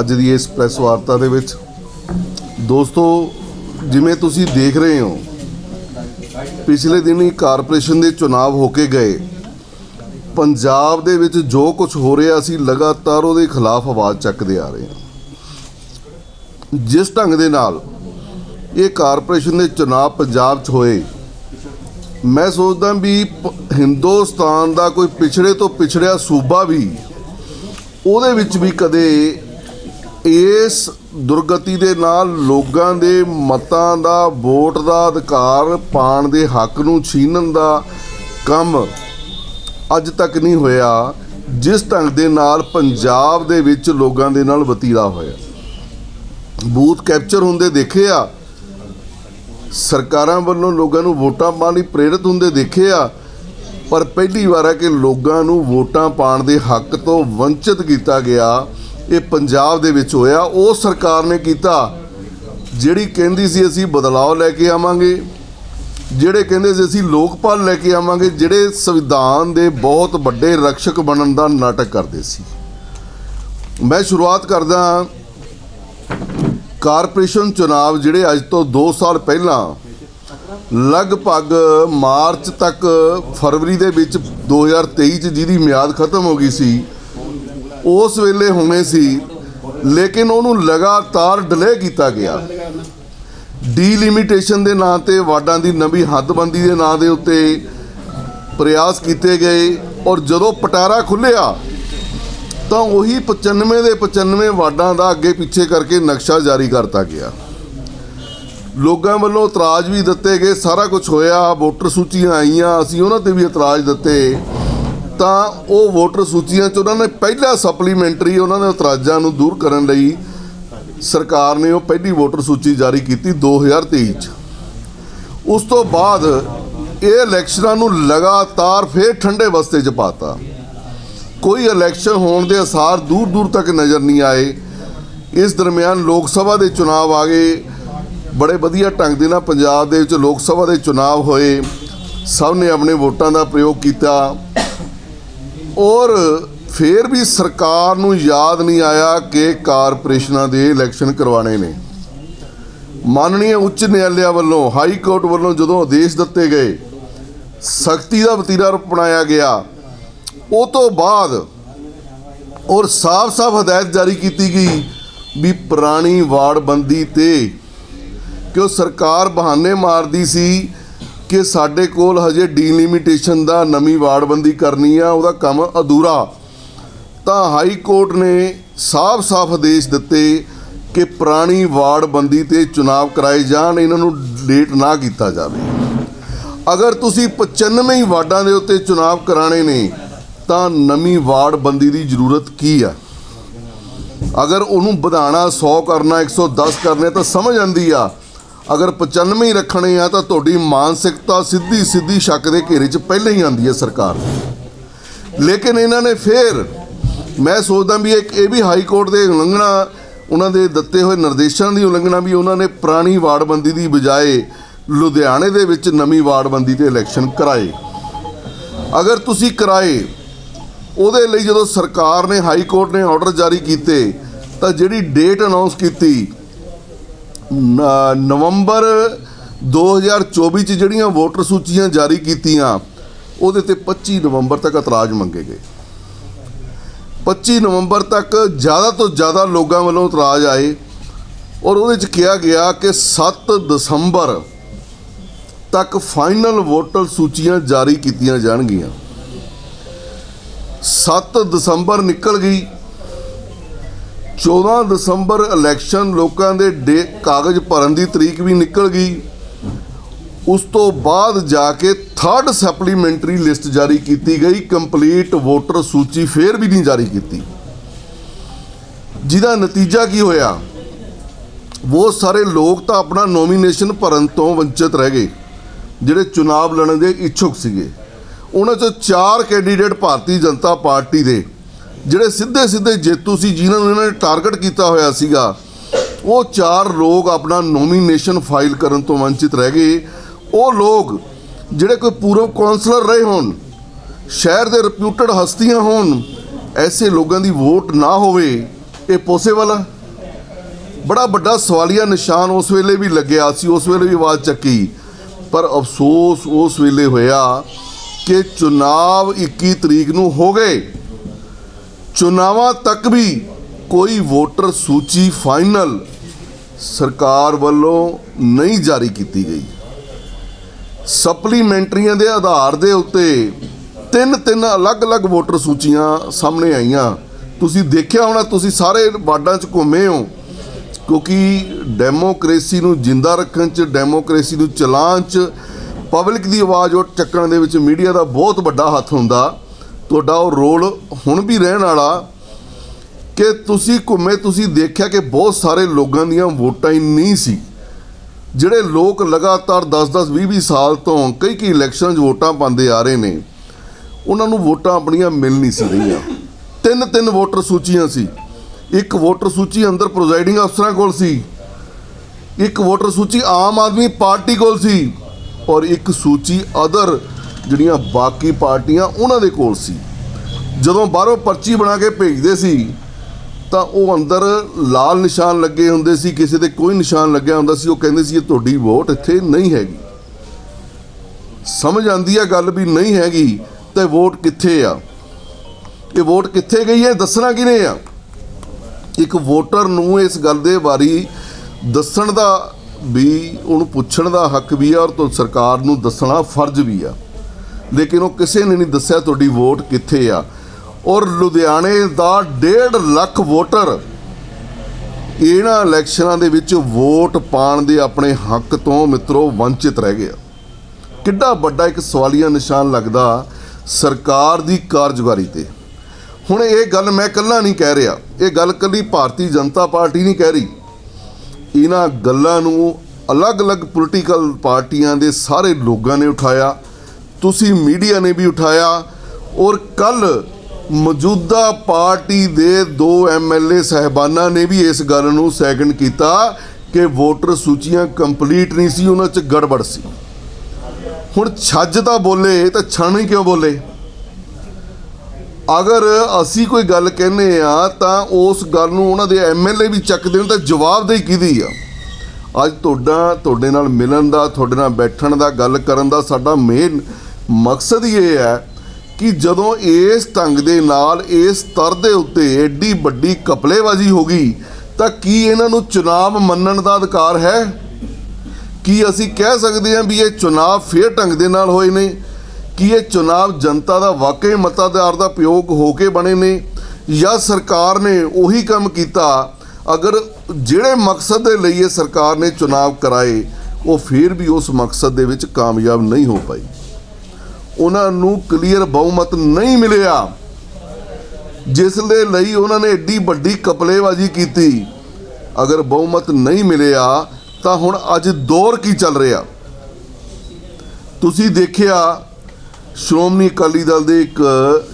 ਅੱਜ ਦੀ ਇਸ ਪ੍ਰੈਸ ਵਾਰਤਾ ਦੇ ਵਿੱਚ। ਦੋਸਤੋ, ਜਿਵੇਂ ਤੁਸੀਂ ਦੇਖ ਰਹੇ ਹੋ, ਪਿਛਲੇ ਦਿਨੀ ਕਾਰਪੋਰੇਸ਼ਨ ਦੇ ਚੁਣਾਵ ਹੋ ਕੇ ਗਏ। ਪੰਜਾਬ ਦੇ ਵਿੱਚ ਜੋ ਕੁਝ ਹੋ ਰਿਹਾ ਸੀ, ਲਗਾਤਾਰ ਉਹਦੇ ਖਿਲਾਫ ਆਵਾਜ਼ ਚੱਕਦੇ ਆ ਰਹੇ ਹਾਂ। ਜਿਸ ਢੰਗ ਦੇ ਨਾਲ ਇਹ ਕਾਰਪੋਰੇਸ਼ਨ ਦੇ ਚੁਣਾਵ ਪੰਜਾਬ 'ਚ ਹੋਏ, ਮੈਂ ਸੋਚਦਾ ਵੀ ਪ- ਹਿੰਦੁਸਤਾਨ ਦਾ ਕੋਈ ਪਿਛੜੇ ਤੋਂ ਪਿਛੜਿਆ ਸੂਬਾ ਵੀ, ਉਹਦੇ ਵਿੱਚ ਵੀ ਕਦੇ ਇਸ ਦੁਰਗਤੀ ਦੇ ਨਾਲ ਲੋਕਾਂ ਦੇ ਮਤਾਂ ਦਾ, ਵੋਟ ਦਾ ਅਧਿਕਾਰ ਪਾਣ ਦੇ ਹੱਕ ਨੂੰ ਛੀਨਣ ਦਾ ਕੰਮ ਅੱਜ ਤੱਕ ਨਹੀਂ ਹੋਇਆ, ਜਿਸ ਢੰਗ ਦੇ ਨਾਲ ਪੰਜਾਬ ਦੇ ਵਿੱਚ ਲੋਕਾਂ ਦੇ ਨਾਲ ਵਤੀਰਾ ਹੋਇਆ। ਬੂਥ ਕੈਪਚਰ ਹੁੰਦੇ ਦੇਖੇ ਆ ਸਰਕਾਰਾਂ ਵੱਲੋਂ ਲੋਕਾਂ ਨੂੰ ਵੋਟਾਂ ਪਾਉਣ ਲਈ ਪ੍ਰੇਰਿਤ ਹੁੰਦੇ ਦੇਖੇ ਆ ਪਰ ਪਹਿਲੀ ਵਾਰ ਹੈ ਕਿ ਲੋਕਾਂ ਨੂੰ ਵੋਟਾਂ ਪਾਉਣ ਦੇ ਹੱਕ ਤੋਂ ਵੰਚਿਤ ਕੀਤਾ ਗਿਆ। ਇਹ ਪੰਜਾਬ ਦੇ ਵਿੱਚ ਹੋਇਆ, ਉਹ ਸਰਕਾਰ ਨੇ ਕੀਤਾ। ਜਿਹੜੀ ਕਹਿੰਦੀ ਸੀ ਅਸੀਂ ਬਦਲਾਅ ਲੈ ਕੇ ਆਵਾਂਗੇ, ਜਿਹੜੇ ਕਹਿੰਦੇ ਸੀ ਅਸੀਂ ਲੋਕਪਾਲ ਲੈ ਕੇ ਆਵਾਂਗੇ, ਜਿਹੜੇ ਸੰਵਿਧਾਨ ਦੇ ਬਹੁਤ ਵੱਡੇ ਰਕਸ਼ਕ ਬਣਨ ਦਾ ਨਾਟਕ ਕਰਦੇ ਸੀ। ਮੈਂ ਸ਼ੁਰੂਆਤ ਕਰਦਾ ਕਾਰਪੋਰੇਸ਼ਨ ਚੁਣਾਵ ਜਿਹੜੇ ਅੱਜ ਤੋਂ 2 ਸਾਲ ਪਹਿਲਾਂ ਲਗਭਗ ਮਾਰਚ ਤੱਕ ਫਰਵਰੀ ਦੇ ਵਿੱਚ 2023 ਚ ਜਿਹਦੀ ਮਿਆਦ ਖਤਮ ਹੋ ਗਈ ਸੀ ਉਸ ਵੇਲੇ ਹੋਣੇ ਸੀ, ਲੇਕਿਨ ਉਹਨੂੰ ਲਗਾਤਾਰ ਡਿਲੇ ਕੀਤਾ ਗਿਆ। ਡੀਲਿਮਿਟੇਸ਼ਨ ਦੇ ਨਾਂ ਤੇ, ਵਾਰਡਾਂ ਦੀ ਨਵੀਂ ਹੱਦਬੰਦੀ ਦੇ ਨਾਂ ਦੇ ਉੱਤੇ ਪ੍ਰਯਾਸ ਕੀਤੇ ਗਏ ਔਰ ਜਦੋਂ ਪਟਾਰਾ ਖੁੱਲਿਆ ਤਾਂ ਉਹੀ 95 ਦੇ 95 ਵਾਰਡਾਂ ਦਾ ਅੱਗੇ ਪਿੱਛੇ ਕਰਕੇ ਨਕਸ਼ਾ ਜਾਰੀ ਕਰਤਾ ਗਿਆ। ਲੋਕਾਂ ਵੱਲੋਂ ਇਤਰਾਜ਼ ਵੀ ਦਿੱਤੇ ਗਏ, ਸਾਰਾ ਕੁਝ ਹੋਇਆ, ਵੋਟਰ ਸੂਚੀਆਂ ਆਈਆਂ, ਅਸੀਂ ਉਹਨਾਂ ਤੇ ਵੀ ਇਤਰਾਜ਼ ਦਿੱਤੇ। ਤਾਂ ਉਹ ਵੋਟਰ ਸੂਚੀਆਂ 'ਚ ਉਹਨਾਂ ਨੇ ਪਹਿਲਾ ਸਪਲੀਮੈਂਟਰੀ ਉਹਨਾਂ ਦੇ ਇਤਰਾਜ਼ਾਂ ਨੂੰ ਦੂਰ ਕਰਨ ਲਈ ਸਰਕਾਰ ਨੇ ਉਹ ਪਹਿਲੀ ਵੋਟਰ ਸੂਚੀ ਜਾਰੀ ਕੀਤੀ 2023 ਚ। ਉਸ ਤੋਂ ਬਾਅਦ ਇਹ ਇਲੈਕਸ਼ਨਾਂ ਨੂੰ ਲਗਾਤਾਰ ਫੇਰ ਠੰਡੇ ਬਸਤੇ 'ਚ ਪਾਤਾ। ਕੋਈ ਇਲੈਕਸ਼ਨ ਹੋਣ ਦੇ ਅਸਾਰ ਦੂਰ ਦੂਰ ਤੱਕ ਨਜ਼ਰ ਨਹੀਂ ਆਏ। ਇਸ ਦਰਮਿਆਨ ਲੋਕ ਸਭਾ ਦੇ ਚੁਣਾਵ ਆ ਗਏ। ਬੜੇ ਵਧੀਆ ਢੰਗ ਦੇ ਨਾਲ ਪੰਜਾਬ ਦੇ ਵਿੱਚ ਲੋਕ ਸਭਾ ਦੇ ਚੁਣਾਵ ਹੋਏ। ਸਭ ਨੇ ਆਪਣੇ ਵੋਟਾਂ ਦਾ ਪ੍ਰਯੋਗ ਕੀਤਾ। ਔਰ ਫੇਰ ਵੀ ਸਰਕਾਰ ਨੂੰ ਯਾਦ ਨਹੀਂ ਆਇਆ ਕਿ ਕਾਰਪੋਰੇਸ਼ਨਾਂ ਦੇ ਇਲੈਕਸ਼ਨ ਕਰਵਾਣੇ ਨੇ। ਮਾਨਨੀय ਉੱਚ ਨਿਆਲਿਆ ਵੱਲੋਂ, ਹਾਈ ਕੋਰਟ ਵੱਲੋਂ ਜਦੋਂ ਆਦੇਸ਼ ਦਿੱਤੇ ਗਏ, ਸਖਤੀ ਦਾ ਵਤੀਰਾ ਅਪਣਾਇਆ ਗਿਆ, ਉਹ ਤੋਂ ਬਾਅਦ ਔਰ ਸਾਫ਼-ਸਾਫ਼ ਹਦਾਇਤ ਜਾਰੀ ਕੀਤੀ ਗਈ ਵੀ ਪੁਰਾਣੀ ਵਾਰਡਬੰਦੀ ਤੇ ਕਿ ਉਹ ਸਰਕਾਰ ਬਹਾਨੇ ਮਾਰਦੀ ਸੀ ਕਿ ਸਾਡੇ ਕੋਲ ਹਜੇ ਡੀਲਿਮਿਟੇਸ਼ਨ ਦਾ ਨਵੀਂ ਵਾਰਡਬੰਦੀ ਕਰਨੀ ਆ, ਉਹਦਾ ਕੰਮ ਅਧੂਰਾ। ਤਾਂ ਹਾਈ ਕੋਰਟ ਨੇ ਸਾਫ਼-ਸਾਫ਼ ਆਦੇਸ਼ ਦਿੱਤੇ ਕਿ ਪੁਰਾਣੀ ਵਾਰਡਬੰਦੀ ਤੇ ਚੁਣਾਵ ਕਰਾਏ ਜਾਣ, ਇਹਨਾਂ ਨੂੰ ਲੇਟ ਨਾ ਕੀਤਾ ਜਾਵੇ। ਅਗਰ ਤੁਸੀਂ 95 ਵਾਰਡਾਂ ਦੇ ਉੱਤੇ ਚੁਣਾਵ ਕਰਾਣੇ ਨੇ, ਤਾਂ ਨਵੀਂ ਵਾਰਡਬੰਦੀ ਦੀ ਜ਼ਰੂਰਤ ਕੀ ਆ? ਅਗਰ ਉਹਨੂੰ ਵਧਾਣਾ 100 ਕਰਨਾ 110 ਕਰਨੇ, ਤਾਂ ਸਮਝ ਆਂਦੀ ਆ ਅਗਰ 95 ਰੱਖਣੇ ਆ ਤਾਂ ਤੁਹਾਡੀ ਮਾਨਸਿਕਤਾ ਸਿੱਧੀ ਸਿੱਧੀ ਸ਼ੱਕ ਦੇ ਘੇਰੇ 'ਚ ਪਹਿਲਾਂ ਹੀ ਆਂਦੀ ਹੈ ਸਰਕਾਰ। ਲੇਕਿਨ ਇਹਨਾਂ ਨੇ ਫੇਰ ਮੈਂ ਸੋਚਦਾ ਵੀ ਇੱਕ ਇਹ ਵੀ ਹਾਈ ਕੋਰਟ ਦੇ ਉਲੰਘਣਾ, ਉਹਨਾਂ ਦੇ ਦਿੱਤੇ ਹੋਏ ਨਿਰਦੇਸ਼ਾਂ ਦੀ ਉਲੰਘਣਾ ਵੀ ਉਹਨਾਂ ਨੇ ਪੁਰਾਣੀ ਵਾਰਡਬੰਦੀ ਦੀ ਬਜਾਏ ਲੁਧਿਆਣੇ ਦੇ ਵਿੱਚ ਨਵੀਂ ਵਾਰਡਬੰਦੀ ਤੇ ਇਲੈਕਸ਼ਨ ਕਰਾਏ। ਅਗਰ ਤੁਸੀਂ ਕਰਾਏ, ਉਹਦੇ ਲਈ ਜਦੋਂ ਸਰਕਾਰ ਨੇ, ਹਾਈ ਕੋਰਟ ਨੇ ਆਰਡਰ ਜਾਰੀ ਕੀਤੇ, ਤਾਂ ਜਿਹੜੀ ਡੇਟ ਅਨਾਉਂਸ ਕੀਤੀ ਨਵੰਬਰ 2024 ਚ ਜਿਹੜੀਆਂ ਵੋਟਰ ਸੂਚੀਆਂ ਜਾਰੀ ਕੀਤੀਆਂ, ਉਹਦੇ ਤੇ 25 ਨਵੰਬਰ ਤੱਕ ਇਤਰਾਜ਼ ਮੰਗੇ ਗਏ। 25 ਨਵੰਬਰ ਤੱਕ ਜ਼ਿਆਦਾ ਤੋਂ ਜ਼ਿਆਦਾ ਲੋਕਾਂ ਵੱਲੋਂ ਇਤਰਾਜ਼ ਆਏ ਔਰ ਉਹਦੇ ਚ ਕਿਹਾ ਗਿਆ ਕਿ 7 ਦਸੰਬਰ ਤੱਕ ਫਾਈਨਲ ਵੋਟਰ ਸੂਚੀਆਂ ਜਾਰੀ ਕੀਤੀਆਂ ਜਾਣਗੀਆਂ। 7 ਦਸੰਬਰ ਨਿਕਲ ਗਈ 14 ਦਸੰਬਰ ਇਲੈਕਸ਼ਨ ਲੋਕਾਂ ਦੇ ਡੇ ਕਾਗਜ਼ ਭਰਨ ਦੀ ਤਰੀਕ ਵੀ ਨਿਕਲ ਗਈ। ਉਸ ਤੋਂ ਬਾਅਦ ਜਾ ਕੇ ਥਰਡ ਸਪਲੀਮੈਂਟਰੀ ਲਿਸਟ ਜਾਰੀ ਕੀਤੀ ਗਈ। ਕੰਪਲੀਟ ਵੋਟਰ ਸੂਚੀ ਫੇਰ ਵੀ ਨਹੀਂ ਜਾਰੀ ਕੀਤੀ। ਜਿਹਦਾ ਨਤੀਜਾ ਕੀ ਹੋਇਆ? ਬਹੁਤ ਸਾਰੇ ਲੋਕ ਤਾਂ ਆਪਣਾ ਨੋਮੀਨੇਸ਼ਨ ਭਰਨ ਤੋਂ ਵੰਚਿਤ ਰਹਿ ਗਏ, ਜਿਹੜੇ ਚੁਣਾਵ ਲੜਨ ਦੇ ਇੱਛੁਕ ਸੀਗੇ। ਉਹਨਾਂ ਚੋਂ ਚਾਰ ਕੈਂਡੀਡੇਟ ਭਾਰਤੀ ਜਨਤਾ ਪਾਰਟੀ ਦੇ ਜਿਹੜੇ ਸਿੱਧੇ ਸਿੱਧੇ ਜੇਤੂ ਸੀ, ਜਿਨ੍ਹਾਂ ਨੂੰ ਇਹਨਾਂ ਨੇ ਟਾਰਗੇਟ ਕੀਤਾ ਹੋਇਆ ਸੀਗਾ, ਉਹ ਚਾਰ ਲੋਕ ਆਪਣਾ ਨੋਮੀਨੇਸ਼ਨ ਫਾਈਲ ਕਰਨ ਤੋਂ ਵੰਚਿਤ ਰਹਿ ਗਏ। ਉਹ ਲੋਕ ਜਿਹੜੇ ਕੋਈ ਪੂਰਵ ਕਾਉਂਸਲਰ ਰਹੇ ਹੋਣ, ਸ਼ਹਿਰ ਦੇ ਰਿਪਿਊਟਡ ਹਸਤੀਆਂ ਹੋਣ, ਐਸੇ ਲੋਕਾਂ ਦੀ ਵੋਟ ਨਾ ਹੋਵੇ, ਇਹ ਪੋਸੀਬਲ ਆ ਬੜਾ ਵੱਡਾ ਸਵਾਲੀਆ ਨਿਸ਼ਾਨ ਉਸ ਵੇਲੇ ਵੀ ਲੱਗਿਆ ਸੀ, ਉਸ ਵੇਲੇ ਵੀ ਆਵਾਜ਼ ਚੱਕੀ। ਪਰ ਅਫਸੋਸ ਉਸ ਵੇਲੇ ਹੋਇਆ ਕਿ ਚੁਣਾਵ 21 ਤਰੀਕ ਨੂੰ ਹੋ ਗਏ। ਚੁਣਾਵਾਂ ਤੱਕ ਵੀ ਕੋਈ ਵੋਟਰ ਸੂਚੀ ਫਾਈਨਲ ਸਰਕਾਰ ਵੱਲੋਂ ਨਹੀਂ ਜਾਰੀ ਕੀਤੀ ਗਈ। ਸਪਲੀਮੈਂਟਰੀਆਂ ਦੇ ਆਧਾਰ ਦੇ ਉੱਤੇ ਤਿੰਨ ਤਿੰਨ ਅਲੱਗ-ਅਲੱਗ ਵੋਟਰ ਸੂਚੀਆਂ ਸਾਹਮਣੇ ਆਈਆਂ। ਤੁਸੀਂ ਦੇਖਿਆ ਹੋਣਾ, ਤੁਸੀਂ ਸਾਰੇ ਵਾਰਡਾਂ 'ਚ ਘੁੰਮੇ ਹੋ, ਕਿਉਂਕਿ ਡੈਮੋਕ੍ਰੇਸੀ ਨੂੰ ਜਿੰਦਾ ਰੱਖਣ 'ਚ, ਡੈਮੋਕ੍ਰੇਸੀ ਨੂੰ ਚਲਾਉਣ 'ਚ ਪਬਲਿਕ ਦੀ ਆਵਾਜ਼ ਉੱਠ ਚੱਕਣ ਦੇ ਵਿੱਚ ਮੀਡੀਆ ਦਾ ਬਹੁਤ ਵੱਡਾ ਹੱਥ ਹੁੰਦਾ। ਤੁਹਾਡਾ ਉਹ ਰੋਲ ਹੁਣ ਵੀ ਰਹਿਣ ਵਾਲਾ ਕਿ ਤੁਸੀਂ ਘੁੰਮੇ, ਤੁਸੀਂ ਦੇਖਿਆ ਕਿ ਬਹੁਤ ਸਾਰੇ ਲੋਕਾਂ ਦੀਆਂ ਵੋਟਾਂ ਹੀ ਨਹੀਂ ਸੀ। ਜਿਹੜੇ ਲੋਕ ਲਗਾਤਾਰ 10-10 20-20 ਸਾਲ ਤੋਂ ਕਈ ਕਈ ਇਲੈਕਸ਼ਨ 'ਚ ਵੋਟਾਂ ਪਾਉਂਦੇ ਆ ਰਹੇ ਨੇ, ਉਹਨਾਂ ਨੂੰ ਵੋਟਾਂ ਆਪਣੀਆਂ ਮਿਲ ਨਹੀਂ ਸੀ ਰਹੀਆਂ। ਤਿੰਨ ਤਿੰਨ ਵੋਟਰ ਸੂਚੀਆਂ ਸੀ। ਇੱਕ ਵੋਟਰ ਸੂਚੀ ਅੰਦਰ ਪ੍ਰੋਜਾਈਡਿੰਗ ਅਫਸਰਾਂ ਕੋਲ ਸੀ। ਇੱਕ ਵੋਟਰ ਸੂਚੀ ਆਮ ਆਦਮੀ ਪਾਰਟੀ ਕੋਲ ਸੀ। ਔਰ ਇੱਕ ਸੂਚੀ ਅਦਰ ਜਿਹੜੀਆਂ ਬਾਕੀ ਪਾਰਟੀਆਂ ਉਹਨਾਂ ਦੇ ਕੋਲ ਸੀ। ਜਦੋਂ ਬਾਹਰੋਂ ਪਰਚੀ ਬਣਾ ਕੇ ਭੇਜਦੇ ਸੀ, ਤਾਂ ਉਹ ਅੰਦਰ ਲਾਲ ਨਿਸ਼ਾਨ ਲੱਗੇ ਹੁੰਦੇ ਸੀ, ਕਿਸੇ ਤੇ ਕੋਈ ਨਿਸ਼ਾਨ ਲੱਗਿਆ ਹੁੰਦਾ ਸੀ, ਉਹ ਕਹਿੰਦੇ ਸੀ, ਇਹ ਤੁਹਾਡੀ ਵੋਟ ਇੱਥੇ ਨਹੀਂ ਹੈਗੀ। ਸਮਝ ਆਂਦੀ ਆ ਗੱਲ ਵੀ ਨਹੀਂ ਹੈਗੀ, ਤੇ ਵੋਟ ਕਿੱਥੇ ਆ? ਇਹ ਵੋਟ ਕਿੱਥੇ ਗਈ ਹੈ, ਦੱਸਣਾ ਕਿਨੇ ਆ? ਇੱਕ ਵੋਟਰ ਨੂੰ ਇਸ ਗੱਲ ਦੇ ਬਾਰੇ ਦੱਸਣ ਦਾ ਵੀ, ਉਹਨੂੰ ਪੁੱਛਣ ਦਾ ਹੱਕ ਵੀ ਆ, ਔਰ ਤੋਂ ਸਰਕਾਰ ਨੂੰ ਦੱਸਣਾ ਫਰਜ਼ ਵੀ ਆ। ਲੇਕਿਨ ਉਹ ਕਿਸੇ ਨੇ ਨਹੀਂ ਦੱਸਿਆ ਤੁਹਾਡੀ ਵੋਟ ਕਿੱਥੇ ਆ। ਔਰ ਲੁਧਿਆਣੇ ਦਾ 1.5 ਲੱਖ ਵੋਟਰ ਇਹਨਾਂ ਇਲੈਕਸ਼ਨਾਂ ਦੇ ਵਿੱਚ ਵੋਟ ਪਾਣ ਦੇ ਆਪਣੇ ਹੱਕ ਤੋਂ ਮਿੱਤਰੋ ਵੰਚਿਤ ਰਹਿ ਗਿਆ। ਕਿੱਡਾ ਵੱਡਾ ਇੱਕ ਸਵਾਲੀਆ ਨਿਸ਼ਾਨ ਲੱਗਦਾ ਸਰਕਾਰ ਦੀ ਕਾਰਜਕਾਰੀ ਤੇ। ਹੁਣ ਇਹ ਗੱਲ ਮੈਂ ਇਕੱਲਾ ਨਹੀਂ ਕਹਿ ਰਿਹਾ। ਇਹ ਗੱਲ ਕੱਲੀ ਭਾਰਤੀ ਜਨਤਾ ਪਾਰਟੀ ਨਹੀਂ ਕਹਿ ਰਹੀ। ਇਹਨਾਂ ਗੱਲਾਂ ਨੂੰ ਅਲੱਗ-ਅਲੱਗ ਪੋਲੀਟੀਕਲ ਪਾਰਟੀਆਂ ਦੇ ਸਾਰੇ ਲੋਕਾਂ ਨੇ ਉਠਾਇਆ। ਤੁਸੀਂ ਮੀਡੀਆ ਨੇ ਵੀ ਉਠਾਇਆ ਔਰ ਕੱਲ ਮੌਜੂਦਾ ਪਾਰਟੀ ਦੇ ਦੋ ਐਮਐਲਏ ਸਹਿਬਾਨਾਂ ਨੇ ਵੀ ਇਸ ਗੱਲ ਨੂੰ ਸੈਕੰਡ ਕੀਤਾ ਕਿ ਵੋਟਰ ਸੂਚੀਆਂ ਕੰਪਲੀਟ ਨਹੀਂ ਸੀ, ਉਹਨਾਂ 'ਚ ਗੜਬੜ ਸੀ। ਹੁਣ ਛੱਜ ਤਾਂ ਬੋਲੇ ਤਾਂ ਛਣ ਹੀ ਕਿਉਂ ਬੋਲੇ? ਅਗਰ ਅਸੀਂ ਕੋਈ ਗੱਲ ਕਹਿੰਦੇ ਆ ਤਾਂ ਉਸ ਗੱਲ ਨੂੰ ਉਹਨਾਂ ਦੇ ਐਮਐਲਏ ਵੀ ਚੱਕਦੇ ਨੇ, ਤਾਂ ਜਵਾਬਦੇਹੀ ਕਿਹਦੀ ਆ? ਅੱਜ ਤੁਹਾਡਾ, ਤੁਹਾਡੇ ਨਾਲ ਮਿਲਣ ਦਾ, ਤੁਹਾਡੇ ਨਾਲ ਬੈਠਣ ਦਾ, ਗੱਲ ਕਰਨ ਦਾ ਸਾਡਾ ਮੇਨ ਮਕਸਦ ਹੀ ਇਹ ਹੈ ਕਿ ਜਦੋਂ ਇਸ ਢੰਗ ਦੇ ਨਾਲ, ਇਸ ਤਰ ਦੇ ਉੱਤੇ ਐਡੀ ਵੱਡੀ ਕਪਲੇਬਾਜ਼ੀ ਹੋ ਗਈ, ਤਾਂ ਕੀ ਇਹਨਾਂ ਨੂੰ ਚੁਣਾਵ ਮੰਨਣ ਦਾ ਅਧਿਕਾਰ ਹੈ? ਕੀ ਅਸੀਂ ਕਹਿ ਸਕਦੇ ਹਾਂ ਵੀ ਇਹ ਚੁਣਾਵ ਫੇਰ ਢੰਗ ਦੇ ਨਾਲ ਹੋਏ ਨੇ? ਕੀ ਇਹ ਚੁਣਾਵ ਜਨਤਾ ਦਾ ਵਾਕਈ ਮਤਾਧਾਰ ਦਾ ਪ੍ਰਯੋਗ ਹੋ ਕੇ ਬਣੇ ਨੇ? ਜਾਂ ਸਰਕਾਰ ਨੇ ਉਹੀ ਕੰਮ ਕੀਤਾ, ਅਗਰ ਜਿਹੜੇ ਮਕਸਦ ਦੇ ਲਈ ਇਹ ਸਰਕਾਰ ਨੇ ਚੁਣਾਵ ਕਰਾਏ, ਉਹ ਫਿਰ ਵੀ ਉਸ ਮਕਸਦ ਦੇ ਵਿੱਚ ਕਾਮਯਾਬ ਨਹੀਂ ਹੋ ਪਾਈ? ਉਹਨਾਂ ਨੂੰ ਕਲੀਅਰ ਬਹੁਮਤ ਨਹੀਂ ਮਿਲਿਆ। ਜਿਸ ਦੇ ਲਈ ਉਹਨਾਂ ਨੇ ਏਡੀ ਵੱਡੀ ਕਪਲੇਬਾਜ਼ੀ ਕੀਤੀ। ਅਗਰ ਬਹੁਮਤ ਨਹੀਂ ਮਿਲਿਆ, ਤਾਂ ਹੁਣ ਅੱਜ ਦੌਰ ਕੀ ਚੱਲ ਰਿਹਾ? ਤੁਸੀਂ ਦੇਖਿਆ, ਸ਼੍ਰੋਮਣੀ ਅਕਾਲੀ ਦਲ ਦੇ ਇੱਕ